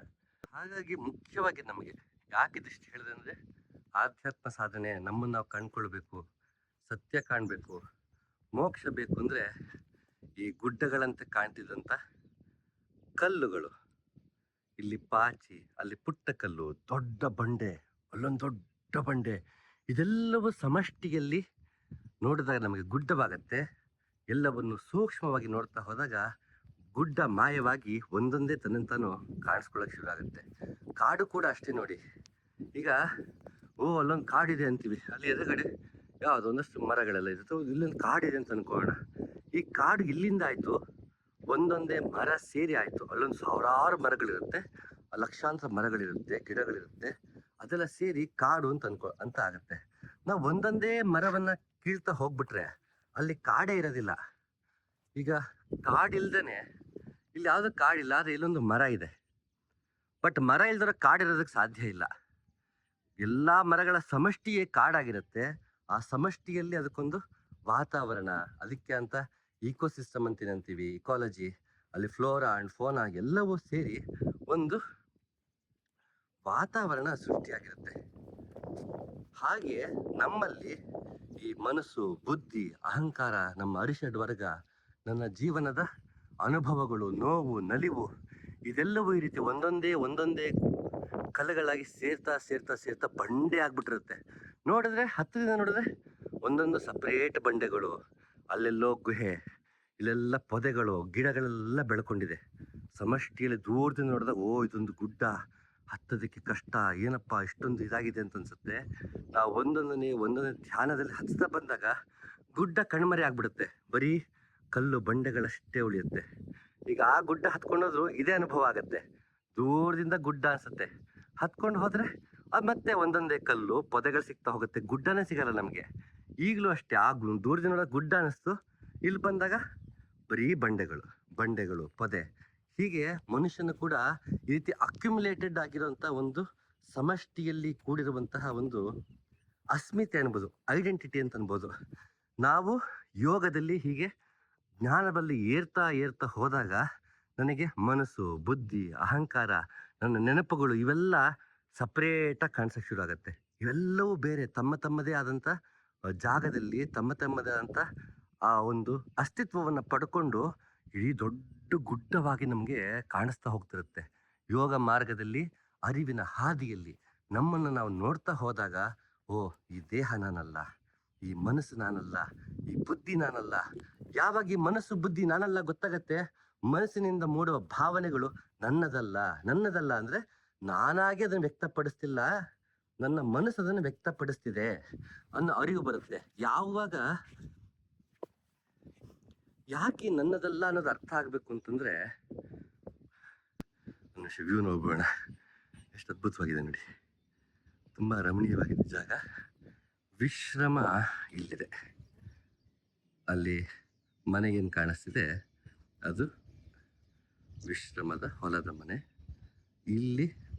ಹಾಗಾಗಿ ಮುಖ್ಯವಾಗಿ ನಮಗೆ ಯಾಕೆ ಇದಿಷ್ಟು ಹೇಳಿದೆ ಅಂದರೆ, ಆಧ್ಯಾತ್ಮ ಸಾಧನೆ ನಮ್ಮನ್ನು ನಾವು ಕಂಡ್ಕೊಳ್ಬೇಕು, ಸತ್ಯ ಕಾಣಬೇಕು. ಮೋಕ್ಷ ಬೇಕು ಅಂದರೆ ಈ ಗುಡ್ಡಗಳಂತೆ ಕಾಣ್ತಿದ್ದಂಥ ಕಲ್ಲುಗಳು. ಇಲ್ಲಿ ಪಾಚಿ, ಅಲ್ಲಿ ಪುಟ್ಟ ಕಲ್ಲು, ದೊಡ್ಡ ಬಂಡೆ, ಅಲ್ಲೊಂದು ದೊಡ್ಡ ಬಂಡೆ. ಇದೆಲ್ಲವೂ ಸಮಷ್ಟಿಯಲ್ಲಿ ನೋಡಿದಾಗ ನಮಗೆ ಗುಡ್ಡವಾಗತ್ತೆ. ಎಲ್ಲವನ್ನು ಸೂಕ್ಷ್ಮವಾಗಿ ನೋಡ್ತಾ ಹೋದಾಗ ಗುಡ್ಡ ಮಾಯವಾಗಿ ಒಂದೊಂದೇ ತನ್ನಂತಾನು ಕಾಣಿಸ್ಕೊಳ್ಳೋಕೆ ಶುರು ಆಗುತ್ತೆ. ಕಾಡು ಕೂಡ ಅಷ್ಟೇ ನೋಡಿ. ಈಗ, ಓ, ಅಲ್ಲೊಂದು ಕಾಡಿದೆ ಅಂತೀವಿ. ಅಲ್ಲಿ ಎದುರುಗಡೆ ಯಾವ್ದು ಒಂದಷ್ಟು ಮರಗಳೆಲ್ಲ ಇರುತ್ತೆ ಇಲ್ಲೊಂದು ಕಾಡಿದೆ ಅಂತ ಅನ್ಕೋಣ. ಈ ಕಾಡು ಇಲ್ಲಿಂದ ಆಯ್ತು, ಒಂದೊಂದೇ ಮರ ಸೇರಿ ಆಯ್ತು. ಅಲ್ಲೊಂದು ಸಾವಿರಾರು ಮರಗಳಿರುತ್ತೆ, ಲಕ್ಷಾಂತರ ಮರಗಳಿರುತ್ತೆ, ಗಿಡಗಳಿರುತ್ತೆ. ಅದೆಲ್ಲ ಸೇರಿ ಕಾಡು ಅಂತ ಅನ್ಕೋ, ಅಂತ ಆಗುತ್ತೆ. ನಾವು ಒಂದೊಂದೇ ಮರವನ್ನು ಕೀಳ್ತಾ ಹೋಗ್ಬಿಟ್ರೆ ಅಲ್ಲಿ ಕಾಡೇ ಇರೋದಿಲ್ಲ. ಈಗ ಕಾಡಿಲ್ದೇ ಇಲ್ಲಿ ಯಾವ್ದು ಕಾಡಿಲ್ಲ, ಆದರೆ ಇಲ್ಲೊಂದು ಮರ ಇದೆ. ಬಟ್ ಮರ ಇಲ್ದಿರೋ ಕಾಡಿರೋದಕ್ಕೆ ಸಾಧ್ಯ ಇಲ್ಲ. ಎಲ್ಲಾ ಮರಗಳ ಸಮಷ್ಟಿಯೇ ಕಾಡಾಗಿರುತ್ತೆ. ಆ ಸಮಷ್ಟಿಯಲ್ಲಿ ಅದಕ್ಕೊಂದು ವಾತಾವರಣ, ಅದಕ್ಕೆ ಅಂತ ಇಕೋಸಿಸ್ಟಮ್ ಅಂತ ಅಂತೀವಿ ಇಕಾಲಜಿ ಅಲ್ಲಿ ಫ್ಲೋರಾ ಅಂಡ್ ಫೋನಾ ಎಲ್ಲವೂ ಸೇರಿ ಒಂದು ವಾತಾವರಣ ಸೃಷ್ಟಿಯಾಗಿರುತ್ತೆ. ಹಾಗೆ ನಮ್ಮಲ್ಲಿ ಈ ಮನಸ್ಸು, ಬುದ್ಧಿ, ಅಹಂಕಾರ, ನಮ್ಮ ಅರಿಷಡ್ ವರ್ಗ, ನನ್ನ ಜೀವನದ ಅನುಭವಗಳು, ನೋವು, ನಲಿವು, ಇದೆಲ್ಲವೂ ಈ ರೀತಿ ಒಂದೊಂದೇ ಒಂದೊಂದೇ ಕಲೆಗಳಾಗಿ ಸೇರ್ತಾ ಸೇರ್ತಾ ಸೇರ್ತಾ ಬಂಡೆ ಆಗ್ಬಿಟ್ಟಿರುತ್ತೆ. ನೋಡಿದ್ರೆ ದಿನ ನೋಡಿದ್ರೆ ಒಂದೊಂದು ಸಪ್ರೇಟ್ ಬಂಡೆಗಳು, ಅಲ್ಲೆಲ್ಲೋ ಗುಹೆ, ಇಲ್ಲೆಲ್ಲ ಪೊದೆಗಳು, ಗಿಡಗಳೆಲ್ಲ ಬೆಳ್ಕೊಂಡಿದೆ. ಸಮಷ್ಟಿಯಲ್ಲಿ ದೂರದಿಂದ ನೋಡಿದಾಗ ಓ, ಇದೊಂದು ಗುಡ್ಡ, ಹತ್ತೋದಕ್ಕೆ ಕಷ್ಟ, ಏನಪ್ಪ, ಇಷ್ಟೊಂದು ಇದಾಗಿದೆ ಅಂತ ಅನ್ಸುತ್ತೆ. ನಾವು ಒಂದೊಂದನೇ ಒಂದೊಂದು ಧ್ಯಾನದಲ್ಲಿ ಹತ್ತಾ ಬಂದಾಗ ಗುಡ್ಡ ಕಣ್ಮರೆ ಆಗ್ಬಿಡುತ್ತೆ. ಬರೀ ಕಲ್ಲು ಬಂಡೆಗಳಷ್ಟೇ ಉಳಿಯುತ್ತೆ. ಈಗ ಆ ಗುಡ್ಡ ಹತ್ಕೊಂಡೋದ್ರು ಇದೇ ಅನುಭವ ಆಗುತ್ತೆ. ದೂರದಿಂದ ಗುಡ್ಡ ಅನ್ಸುತ್ತೆ. ಹತ್ಕೊಂಡು ಹೋದ್ರೆ ಮತ್ತೆ ಒಂದೊಂದೇ ಕಲ್ಲು ಪೊದೆಗಳು ಸಿಗ್ತಾ ಹೋಗುತ್ತೆ. ಗುಡ್ಡನೇ ಸಿಗಲ್ಲ ನಮಗೆ. ಈಗಲೂ ಅಷ್ಟೇ ಆಗ್ಲೂ ದೂರದಿಂದ ಗುಡ್ಡ ಅನ್ನಿಸ್ತು. ಇಲ್ಲಿ ಬಂದಾಗ ಬರೀ ಬಂಡೆಗಳು ಬಂಡೆಗಳು, ಪೊದೆ. ಹೀಗೆ ಮನುಷ್ಯನ ಕೂಡ ಈ ರೀತಿ ಅಕ್ಯುಮುಲೇಟೆಡ್ ಆಗಿರುವಂಥ ಒಂದು ಸಮಷ್ಟಿಯಲ್ಲಿ ಕೂಡಿರುವಂತಹ ಒಂದು ಅಸ್ಮಿತೆ ಅನ್ಬೋದು ಐಡೆಂಟಿಟಿ ಅಂತ ಅನ್ಬೋದು. ನಾವು ಯೋಗದಲ್ಲಿ ಹೀಗೆ ಜ್ಞಾನದಲ್ಲಿ ಏರ್ತಾ ಏರ್ತಾ ಹೋದಾಗ ನನಗೆ ಮನಸ್ಸು, ಬುದ್ಧಿ, ಅಹಂಕಾರ, ನನ್ನ ನೆನಪುಗಳು ಇವೆಲ್ಲ ಸಪ್ರೇಟಾಗಿ ಕಾಣಿಸೋಕೆ ಶುರು ಆಗುತ್ತೆ. ಇವೆಲ್ಲವೂ ಬೇರೆ, ತಮ್ಮ ತಮ್ಮದೇ ಆದಂಥ ಜಾಗದಲ್ಲಿ ತಮ್ಮ ತಮ್ಮದೇ ಆದಂಥ ಆ, ಒಂದು ಅಸ್ತಿತ್ವವನ್ನು ಪಡ್ಕೊಂಡು ಇಡೀ ದೊಡ್ಡ ಗುಡ್ಡವಾಗಿ ನಮಗೆ ಕಾಣಿಸ್ತಾ ಹೋಗ್ತಿರುತ್ತೆ. ಯೋಗ ಮಾರ್ಗದಲ್ಲಿ, ಅರಿವಿನ ಹಾದಿಯಲ್ಲಿ ನಮ್ಮನ್ನು ನಾವು ನೋಡ್ತಾ ಹೋದಾಗ, ಓ, ಈ ದೇಹ ನಾನಲ್ಲ, ಈ ಮನಸ್ಸು ನಾನಲ್ಲ, ಈ ಬುದ್ಧಿ ನಾನಲ್ಲ. ಯಾವಾಗ ಈ ಮನಸ್ಸು, ಬುದ್ಧಿ ನಾನಲ್ಲ ಗೊತ್ತಾಗತ್ತೆ? ಮನಸ್ಸಿನಿಂದ ಮೂಡುವ ಭಾವನೆಗಳು ನನ್ನದಲ್ಲ ನನ್ನದಲ್ಲ ಅಂದ್ರೆ ನಾನಾಗಿ ಅದನ್ನು ವ್ಯಕ್ತಪಡಿಸ್ತಿಲ್ಲ, ನನ್ನ ಮನಸ್ಸು ಅದನ್ನು ವ್ಯಕ್ತಪಡಿಸ್ತಿದೆ ಅನ್ನೋ ಅರಿವು ಬರುತ್ತೆ. ಯಾವಾಗ? ಯಾಕೆ ನನ್ನದಲ್ಲ ಅನ್ನೋದು ಅರ್ಥ ಆಗಬೇಕು ಅಂತಂದ್ರೆ ವ್ಯೂ ನೋಡ್ಬೋಣ ಎಷ್ಟು ಅದ್ಭುತವಾಗಿದೆ ನೋಡಿ. ತುಂಬಾ ರಮಣೀಯವಾಗಿದೆ ಜಾಗ. ವಿಶ್ರಮ ಇಲ್ಲಿದೆ. ಅಲ್ಲಿ ಮನೆ ಏನು ಕಾಣಿಸ್ತಿದೆ? ಅದು ವಿಶ್ರಮದ ಹೊಲದ ಮನೆ. ಇಲ್ಲಿ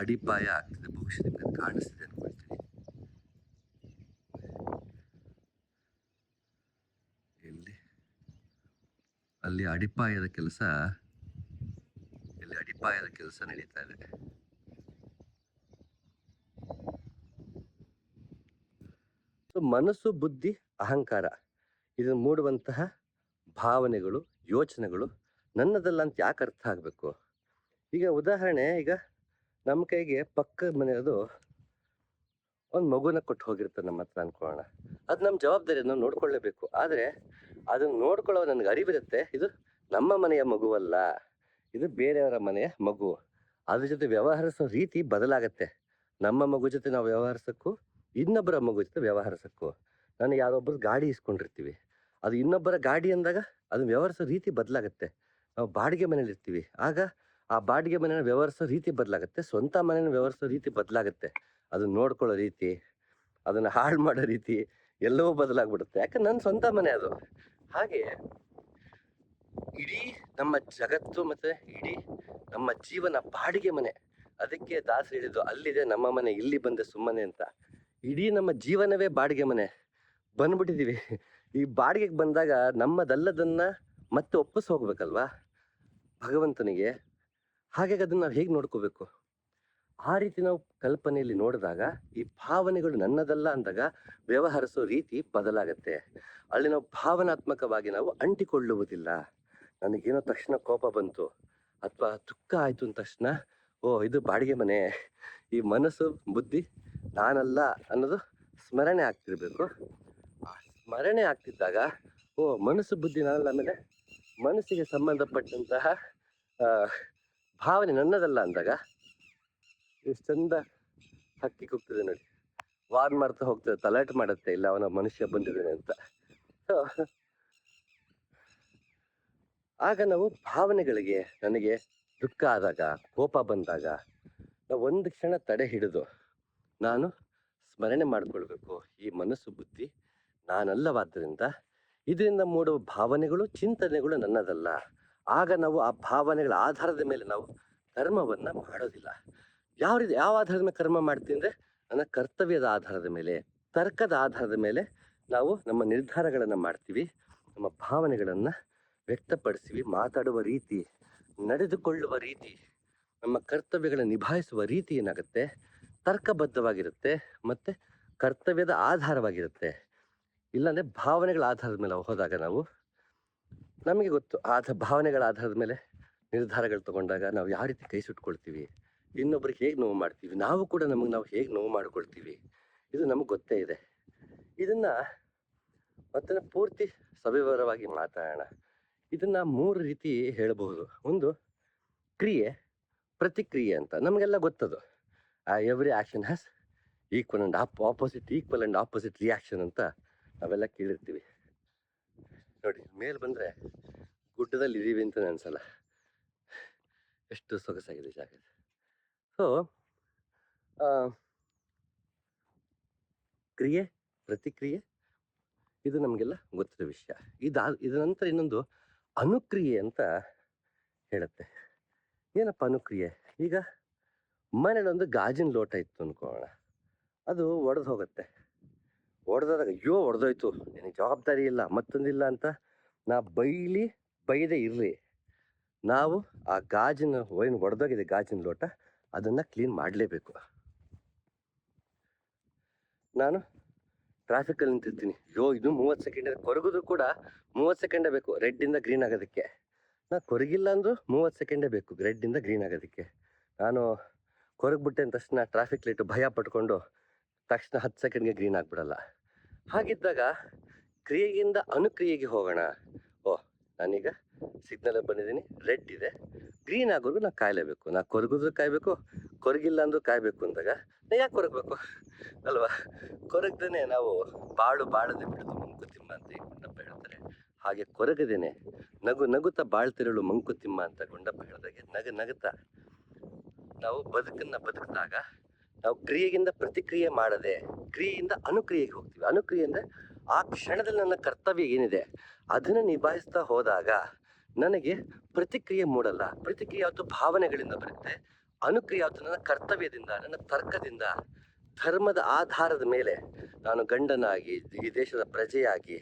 ಅಡಿಪಾಯ ಆಗ್ತದೆ ಬಹುಶಃ ನಿಮಗೆ ಕಾಣಿಸ್ತದೆ ಅನ್ಕೊಳ್ತೀನಿ. ಇಲ್ಲಿ ಅಲ್ಲಿ ಅಡಿಪಾಯದ ಕೆಲಸ, ಇಲ್ಲಿ ಅಡಿಪಾಯದ ಕೆಲಸ ನಡೀತಾ ಇದೆ. ಮನಸ್ಸು, ಬುದ್ಧಿ, ಅಹಂಕಾರ, ಇದನ್ನು ಮೂಡುವಂತಹ ಭಾವನೆಗಳು, ಯೋಚನೆಗಳು ನನ್ನದಲ್ಲ ಅಂತ ಯಾಕೆ ಅರ್ಥ ಆಗಬೇಕು? ಈಗ ಉದಾಹರಣೆ, ಈಗ ನಮ್ಮ ಕೈಗೆ ಪಕ್ಕದ ಮನೆಯದು ಒಂದು ಮಗುನ ಕೊಟ್ಟು ಹೋಗಿರ್ತದೆ ನಮ್ಮ ಹತ್ರ ಅನ್ಕೊಳ್ಳೋಣ. ಅದು ನಮ್ಮ ಜವಾಬ್ದಾರಿ ನಾವು ನೋಡ್ಕೊಳ್ಳೇಬೇಕು. ಆದರೆ ಅದನ್ನು ನೋಡ್ಕೊಳ್ಳೋ ನನಗೆ ಅರಿವಿರುತ್ತೆ, ಇದು ನಮ್ಮ ಮನೆಯ ಮಗುವಲ್ಲ, ಇದು ಬೇರೆಯವರ ಮನೆಯ ಮಗು. ಅದ್ರ ಜೊತೆ ವ್ಯವಹರಿಸೋ ರೀತಿ ಬದಲಾಗತ್ತೆ. ನಮ್ಮ ಮಗು ಜೊತೆ ನಾವು ವ್ಯವಹರಿಸೋಕ್ಕೂ, ಇನ್ನೊಬ್ಬರ ಮಗು ಜೊತೆ ವ್ಯವಹರಿಸೋಕ್ಕೂ. ನಾನು ಯಾರೊಬ್ಬರು ಗಾಡಿ ಇಸ್ಕೊಂಡಿರ್ತೀವಿ. ಅದು ಇನ್ನೊಬ್ಬರ ಗಾಡಿ ಅಂದಾಗ ಅದನ್ನು ವ್ಯವಹರಿಸೋ ರೀತಿ ಬದಲಾಗುತ್ತೆ. ನಾವು ಬಾಡಿಗೆ ಮನೇಲಿರ್ತೀವಿ ಆಗ ಆ ಬಾಡಿಗೆ ಮನೆನ ವ್ಯವಹರಿಸೋ ರೀತಿ ಬದಲಾಗುತ್ತೆ, ಸ್ವಂತ ಮನೆನ ವ್ಯವಹರಿಸೋ ರೀತಿ ಬದಲಾಗುತ್ತೆ. ಅದನ್ನ ನೋಡ್ಕೊಳ್ಳೋ ರೀತಿ, ಅದನ್ನ ಹಾಳು ಮಾಡೋ ರೀತಿ ಎಲ್ಲವೂ ಬದಲಾಗ್ಬಿಡುತ್ತೆ. ಯಾಕಂದ್ರೆ ನನ್ನ ಸ್ವಂತ ಮನೆ ಅದು. ಹಾಗೆ ಇಡೀ ನಮ್ಮ ಜಗತ್ತು ಮತ್ತೆ ಇಡೀ ನಮ್ಮ ಜೀವನ ಬಾಡಿಗೆ ಮನೆ. ಅದಕ್ಕೆ ದಾಸ ಹೇಳಿದ್ದು, ಅಲ್ಲಿದೆ ನಮ್ಮ ಮನೆ, ಇಲ್ಲಿ ಬಂದೆ ಸುಮ್ಮನೆ ಅಂತ. ಇಡೀ ನಮ್ಮ ಜೀವನವೇ ಬಾಡಿಗೆ ಮನೆ. ಬಂದ್ಬಿಟ್ಟಿದೀವಿ. ಈ ಬಾಡಿಗೆಗೆ ಬಂದಾಗ ನಮ್ಮದಲ್ಲದನ್ನ ಮತ್ತೆ ಒಪ್ಪಿಸ್ ಹೋಗ್ಬೇಕಲ್ವಾ ಭಗವಂತನಿಗೆ. ಹಾಗಾಗಿ ಅದನ್ನ ನಾವು ಹೇಗೆ ನೋಡ್ಕೋಬೇಕು? ಆ ರೀತಿ ನಾವು ಕಲ್ಪನೆಯಲ್ಲಿ ನೋಡಿದಾಗ, ಈ ಭಾವನೆಗಳು ನನ್ನದಲ್ಲ ಅಂದಾಗ ವ್ಯವಹರಿಸೋ ರೀತಿ ಬದಲಾಗತ್ತೆ. ಅಲ್ಲಿ ನಾವು ಭಾವನಾತ್ಮಕವಾಗಿ ನಾವು ಅಂಟಿಕೊಳ್ಳುವುದಿಲ್ಲ. ನನಗೇನೋ ತಕ್ಷಣ ಕೋಪ ಬಂತು. ಅಥವಾ ದುಃಖ ಆಯ್ತು ಅಂದ ತಕ್ಷಣ, ಓ, ಇದು ಬಾಡಿಗೆ ಮನೆ. ಈ ಮನಸ್ಸು, ಬುದ್ಧಿ ನಾನಲ್ಲ ಅನ್ನೋದು ಸ್ಮರಣೆ ಆಗ್ತಿರ್ಬೇಕು. ಆ ಸ್ಮರಣೆ ಆಗ್ತಿದ್ದಾಗ, ಓ, ಮನಸ್ಸು, ಬುದ್ಧಿ ನಾನಲ್ಲ ಆಮೇಲೆ ಮನಸ್ಸಿಗೆ ಸಂಬಂಧಪಟ್ಟಂತಹ ಭಾವನೆ ನನ್ನದಲ್ಲ ಅಂದಾಗ ಎಷ್ಟು ಚಂದ ಹಕ್ಕಿ ಕುಗ್ತದೆ ನೋಡಿ. ವಾರ್ ಮಾಡ್ತಾ ಹೋಗ್ತದೆ ತಲಾಟೆ ಮಾಡುತ್ತೆ, ಇಲ್ಲ ಅವನ ಮನುಷ್ಯ ಬಂದಿದ್ದಾನೆ ಅಂತ. ಆಗ ನಾವು ಭಾವನೆಗಳಿಗೆ ನನಗೆ ದುಃಖ ಆದಾಗ, ಕೋಪ ಬಂದಾಗ, ನಾವು ಒಂದು ಕ್ಷಣ ತಡೆ ಹಿಡಿದು ನಾನು ಸ್ಮರಣೆ ಮಾಡಿಕೊಳ್ಬೇಕು. ಈ ಮನಸ್ಸು ಬುದ್ಧಿ ನಾನಲ್ಲವಾದ್ದರಿಂದ ಇದರಿಂದ ಮೂಡುವ ಭಾವನೆಗಳು, ಚಿಂತನೆಗಳು ನನ್ನದಲ್ಲ. ಆಗ ನಾವು ಆ ಭಾವನೆಗಳ ಆಧಾರದ ಮೇಲೆ ನಾವು ಕರ್ಮವನ್ನು ಮಾಡೋದಿಲ್ಲ. ಯಾವ ರೀತಿ, ಯಾವ ಆಧಾರದ ಮೇಲೆ ಕರ್ಮ ಮಾಡ್ತೀವಿ ಅಂದ್ರೆ, ನನ್ನ ಕರ್ತವ್ಯದ ಆಧಾರದ ಮೇಲೆ, ತರ್ಕದ ಆಧಾರದ ಮೇಲೆ ನಾವು ನಮ್ಮ ನಿರ್ಧಾರಗಳನ್ನು ಮಾಡ್ತೀವಿ, ನಮ್ಮ ಭಾವನೆಗಳನ್ನು ವ್ಯಕ್ತಪಡಿಸ್ತೀವಿ, ಮಾತಾಡುವ ರೀತಿ, ನಡೆದುಕೊಳ್ಳುವ ರೀತಿ, ನಮ್ಮ ಕರ್ತವ್ಯಗಳನ್ನು ನಿಭಾಯಿಸುವ ರೀತಿ ಏನಾಗುತ್ತೆ? ತರ್ಕಬದ್ಧವಾಗಿರುತ್ತೆ ಮತ್ತೆ ಕರ್ತವ್ಯದ ಆಧಾರವಾಗಿರುತ್ತೆ. ಇಲ್ಲಾಂದರೆ ಭಾವನೆಗಳ ಆಧಾರದ ಮೇಲೆ ಹೋದಾಗ ನಾವು ನಮಗೆ ಗೊತ್ತು ಆದ ಭಾವನೆಗಳ ಆಧಾರದ ಮೇಲೆ ನಿರ್ಧಾರಗಳು ತಗೊಂಡಾಗ ನಾವು ಯಾವ ರೀತಿ ಕೈ ಸುಟ್ಕೊಳ್ತೀವಿ, ಇನ್ನೊಬ್ರಿಗೆ ಹೇಗೆ ನೋವು ಮಾಡ್ತೀವಿ, ನಾವು ಕೂಡ ನಮಗೆ ನಾವು ಹೇಗೆ ನೋವು ಮಾಡ್ಕೊಳ್ತೀವಿ, ಇದು ನಮಗೆ ಗೊತ್ತೇ ಇದೆ. ಇದನ್ನು ಮತ್ತೆ ಪೂರ್ತಿ ಸವಿವರವಾಗಿ ಮಾತಾಡೋಣ. ಇದನ್ನು ಮೂರು ರೀತಿ ಹೇಳಬಹುದು. ಒಂದು, ಕ್ರಿಯೆ, ಪ್ರತಿಕ್ರಿಯೆ ಅಂತ. ನಮಗೆಲ್ಲ ಗೊತ್ತದು. ಆ every action has equal and op opposite equal and opposite reaction ಅಂತ ನಾವೆಲ್ಲ ಕೇಳಿರ್ತೀವಿ. ನೋಡಿ, ಮೇಲೆ ಬಂದರೆ ಗುಡ್ಡದಲ್ಲಿ ಇದೀವಿ ಅಂತ ಅನ್ಸಲ್ಲ ಎಷ್ಟು ಸೊಗಸಾಗಿದೆ ಜಾಗ ಸೊ ಕ್ರಿಯೆ, ಪ್ರತಿಕ್ರಿಯೆ, ಇದು ನಮಗೆಲ್ಲ ಗೊತ್ತಿರೋ ವಿಷಯ. ಇದಾದ ಇದ ನಂತರ ಇನ್ನೊಂದು ಅನುಕ್ರಿಯೆ ಅಂತ ಹೇಳುತ್ತೆ. ಏನಪ್ಪ ಅನುಕ್ರಿಯೆ? ಈಗ ಮನೇಲಿ ಒಂದು ಗಾಜಿನ ಲೋಟ ಇತ್ತು ಅನ್ಕೋಣ. ಅದು ಒಡೆದು ಹೋಗುತ್ತೆ. ಒಡೆದಾಗ ಅಯ್ಯೋ ಹೊಡೆದೋಯ್ತು ನಿನಗೆ ಜವಾಬ್ದಾರಿ ಇಲ್ಲ, ಮತ್ತೊಂದಿಲ್ಲ ಅಂತ ನಾ ಬೈಲಿ, ಬೈದೆ ಇರಲಿ. ನಾವು ಆ ಗಾಜಿನ ಏನು ಹೊಡೆದೋಗಿದೆ ಗಾಜಿನ ಲೋಟ, ಅದನ್ನು ಕ್ಲೀನ್ ಮಾಡಲೇಬೇಕು. ನಾನು ಟ್ರಾಫಿಕಲ್ಲಿ ನಿಂತಿರ್ತೀನಿ. ಅಯ್ಯೋ, ಇದು ಮೂವತ್ತು ಸೆಕೆಂಡ್ ಕೊರಗಿದ್ರು ಕೂಡ ಮೂವತ್ತು ಸೆಕೆಂಡೇ ಬೇಕು ರೆಡ್ಡಿಂದ ಗ್ರೀನ್ ಆಗೋದಕ್ಕೆ. ನಾ ಕೊರಗಿಲ್ಲ ಅಂದರೂ ಮೂವತ್ತು ಸೆಕೆಂಡೇ ಬೇಕು ರೆಡ್ಡಿಂದ ಗ್ರೀನ್ ಆಗೋದಕ್ಕೆ. ನಾನು ಕೊರಗ್ಬಿಟ್ಟೆ ಅಂದ ತಕ್ಷಣ ಟ್ರಾಫಿಕ್ ಲೈಟು ಭಯ ಪಟ್ಕೊಂಡು ತಕ್ಷಣ ಹತ್ತು ಸೆಕೆಂಡ್ಗೆ ಗ್ರೀನ್ ಆಗಿಬಿಡಲ್ಲ. ಹಾಗಿದ್ದಾಗ ಕ್ರಿಯೆಯಿಂದ ಅನುಕ್ರಿಯೆಗೆ ಹೋಗೋಣ. ಓ ನಾನೀಗ ಸಿಗ್ನಲ್ ಬಂದಿದ್ದೀನಿ. ರೆಡ್ ಇದೆ. ಗ್ರೀನ್ ಆಗೋರ್ಗು ನಾ ಕಾಯಲೇಬೇಕು. ನಾ ಕೊರಗಿದ್ರು ಕಾಯಬೇಕು ಕೊರಗಿಲ್ಲ ಅಂದ್ರೂ ಕಾಯಬೇಕು ಅಂದಾಗ ನಾ ಯಾಕೆ ಕೊರಗಬೇಕು? ಅಲ್ವಾ? ಕೊರಗ್ದೇನೆ ನಾವು ಬಾಳು ಬಾಳದೆ ಬಿಡೋದು ಮಂಕುತಿಮ್ಮ ಅಂತ ಈ ಗುಂಡಪ್ಪ ಹೇಳ್ತಾರೆ. ಹಾಗೆ ಕೊರಗದೇನೆ ನಗು ನಗುತ್ತ ಬಾಳ್ತಿರಳು ಮಂಕುತಿಮ್ಮ ಅಂತ ಗುಂಡಪ್ಪ ಹೇಳಿದಾಗೆ ನಗ ನಗುತ್ತಾ. ನಾವು ಬದುಕನ್ನ ಬದುಕಿದಾಗ ನಾವು ಕ್ರಿಯೆಗಿಂತ ಪ್ರತಿಕ್ರಿಯೆ ಮಾಡದೆ, ಕ್ರಿಯೆಯಿಂದ ಅನುಕ್ರಿಯೆಗೆ ಹೋಗ್ತೀವಿ. ಅನುಕ್ರಿಯೆ ಅಂದರೆ ಆ ಕ್ಷಣದಲ್ಲಿ ನನ್ನ ಕರ್ತವ್ಯ ಏನಿದೆ, ಅದನ್ನು ನಿಭಾಯಿಸ್ತಾ ಹೋದಾಗ ನನಗೆ ಪ್ರತಿಕ್ರಿಯೆ ಮೂಡಲ್ಲ. ಪ್ರತಿಕ್ರಿಯೆ ಯಾವತ್ತು ಭಾವನೆಗಳಿಂದ ಬರುತ್ತೆ. ಅನುಕ್ರಿಯೆ ಯಾವತ್ತು ನನ್ನ ಕರ್ತವ್ಯದಿಂದ, ನನ್ನ ತರ್ಕದಿಂದ, ಧರ್ಮದ ಆಧಾರದ ಮೇಲೆ ನಾನು ಗಂಡನಾಗಿ, ಈ ದೇಶದ ಪ್ರಜೆಯಾಗಿ,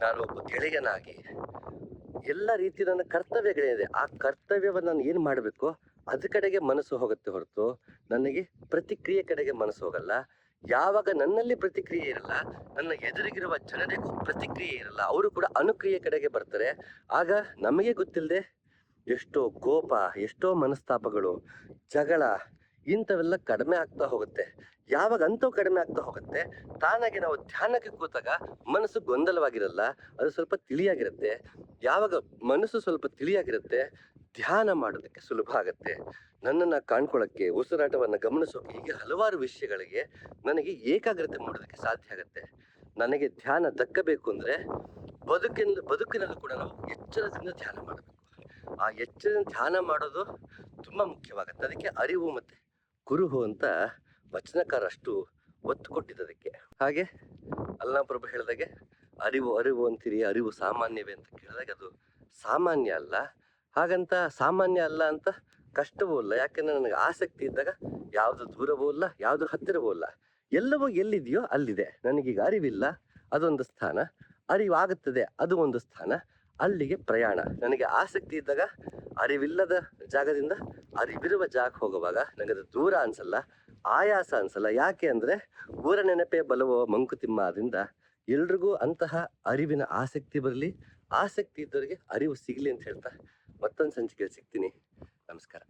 ನಾನು ಒಬ್ಬ ಗೆಳೆಯನಾಗಿ, ಎಲ್ಲ ರೀತಿಯ ನನ್ನ ಕರ್ತವ್ಯಗಳೇನಿದೆ, ಆ ಕರ್ತವ್ಯವನ್ನು ನಾನು ಏನು ಮಾಡಬೇಕು? ಅದ್ರ ಕಡೆಗೆ ಮನಸ್ಸು ಹೋಗುತ್ತೆ ಹೊರತು ನನಗೆ ಪ್ರತಿಕ್ರಿಯೆ ಕಡೆಗೆ ಮನಸ್ಸು ಹೋಗಲ್ಲ. ಯಾವಾಗ ನನ್ನಲ್ಲಿ ಪ್ರತಿಕ್ರಿಯೆ ಇರಲ್ಲ, ನನ್ನ ಎದುರಿಗಿರುವ ಜನರಿಗೂ ಪ್ರತಿಕ್ರಿಯೆ ಇರಲ್ಲ. ಅವರು ಕೂಡ ಅನುಕ್ರಿಯೆ ಕಡೆಗೆ ಬರ್ತಾರೆ. ಆಗ ನಮಗೆ ಗೊತ್ತಿಲ್ಲದೆ ಎಷ್ಟೋ ಕೋಪ, ಎಷ್ಟೋ ಮನಸ್ತಾಪಗಳು, ಜಗಳ ಇಂಥವೆಲ್ಲ ಕಡಿಮೆ ಆಗ್ತಾ ಹೋಗುತ್ತೆ. ಯಾವಾಗ ಅಂತೂ ಕಡಿಮೆ ಆಗ್ತಾ ಹೋಗುತ್ತೆ, ತಾನಾಗಿ ನಾವು ಧ್ಯಾನಕ್ಕೆ ಕೂತಾಗ ಮನಸ್ಸು ಗೊಂದಲವಾಗಿರಲ್ಲ, ಅದು ಸ್ವಲ್ಪ ತಿಳಿಯಾಗಿರುತ್ತೆ. ಯಾವಾಗ ಮನಸ್ಸು ಸ್ವಲ್ಪ ತಿಳಿಯಾಗಿರುತ್ತೆ ಧ್ಯಾನ ಮಾಡೋದಕ್ಕೆ ಸುಲಭ ಆಗುತ್ತೆ. ನನ್ನನ್ನು ಕಾಣ್ಕೊಳ್ಳೋಕ್ಕೆ ಉಸಿರಾಟವನ್ನು ಗಮನಿಸೋಕೆ ಹೀಗೆ ಹಲವಾರು ವಿಷಯಗಳಿಗೆ ನನಗೆ ಏಕಾಗ್ರತೆ ಮಾಡೋದಕ್ಕೆ ಸಾಧ್ಯ ಆಗುತ್ತೆ. ನನಗೆ ಧ್ಯಾನ ದಕ್ಕಬೇಕು ಅಂದರೆ ಬದುಕಿನ ಬದುಕಿನಲ್ಲೂ ಕೂಡ ನಾವು ಎಚ್ಚರದಿಂದ ಧ್ಯಾನ ಮಾಡಬೇಕು. ಆ ಎಚ್ಚರದಿಂದ ಧ್ಯಾನ ಮಾಡೋದು ತುಂಬ ಮುಖ್ಯವಾಗುತ್ತೆ. ಅದಕ್ಕೆ ಅರಿವು ಮತ್ತು ಕುರುಹು ಅಂತ ವಚನಕಾರ ಅಷ್ಟು ಒತ್ತು ಕೊಟ್ಟಿದ್ದದಕ್ಕೆ. ಹಾಗೆ ಅಲ್ಲಾಪ್ರಭು ಹೇಳಿದಾಗೆ, ಅರಿವು ಅರಿವು ಅಂತೀರಿ, ಅರಿವು ಸಾಮಾನ್ಯವೇ ಅಂತ ಕೇಳಿದಾಗ ಅದು ಸಾಮಾನ್ಯ ಅಲ್ಲ ಹಾಗಂತ ಸಾಮಾನ್ಯ ಅಲ್ಲ ಅಂತ ಕಷ್ಟವೂ ಇಲ್ಲ. ಯಾಕೆಂದ್ರೆ ನನಗೆ ಆಸಕ್ತಿ ಇದ್ದಾಗ ಯಾವುದು ದೂರವೂ ಇಲ್ಲ, ಯಾವುದು ಹತ್ತಿರವೂ ಇಲ್ಲ. ಎಲ್ಲವೂ ಎಲ್ಲಿದೆಯೋ ಅಲ್ಲಿದೆ. ನನಗೀಗ ಅರಿವಿಲ್ಲ. ಅದೊಂದು ಸ್ಥಾನ. ಅರಿವಾಗುತ್ತದೆ, ಅದು ಒಂದು ಸ್ಥಾನ. ಅಲ್ಲಿಗೆ ಪ್ರಯಾಣ. ನನಗೆ ಆಸಕ್ತಿ ಇದ್ದಾಗ ಅರಿವಿಲ್ಲದ ಜಾಗದಿಂದ ಅರಿವಿರುವ ಜಾಗಕ್ಕೆ ಹೋಗುವಾಗ ನನಗೆ ಅದು ದೂರ ಅನ್ಸಲ್ಲ, ಆಯಾಸ ಅನ್ಸಲ್ಲ. ಯಾಕೆ ಅಂದರೆ ಊರ ನೆನಪೇ ಬಲವ ಮಂಕುತಿಮ್ಮ ಆದ್ರಿಂದ ಎಲ್ರಿಗೂ ಅಂತಹ ಅರಿವಿನ ಆಸಕ್ತಿ ಬರಲಿ. ಆಸಕ್ತಿ ಇದ್ದವರಿಗೆ ಅರಿವು ಸಿಗಲಿ ಅಂತ ಹೇಳ್ತಾ ಮತ್ತೊಂದು ಸಂಚಿಕೆ ಸಿಗ್ತೀನಿ. ನಮಸ್ಕಾರ.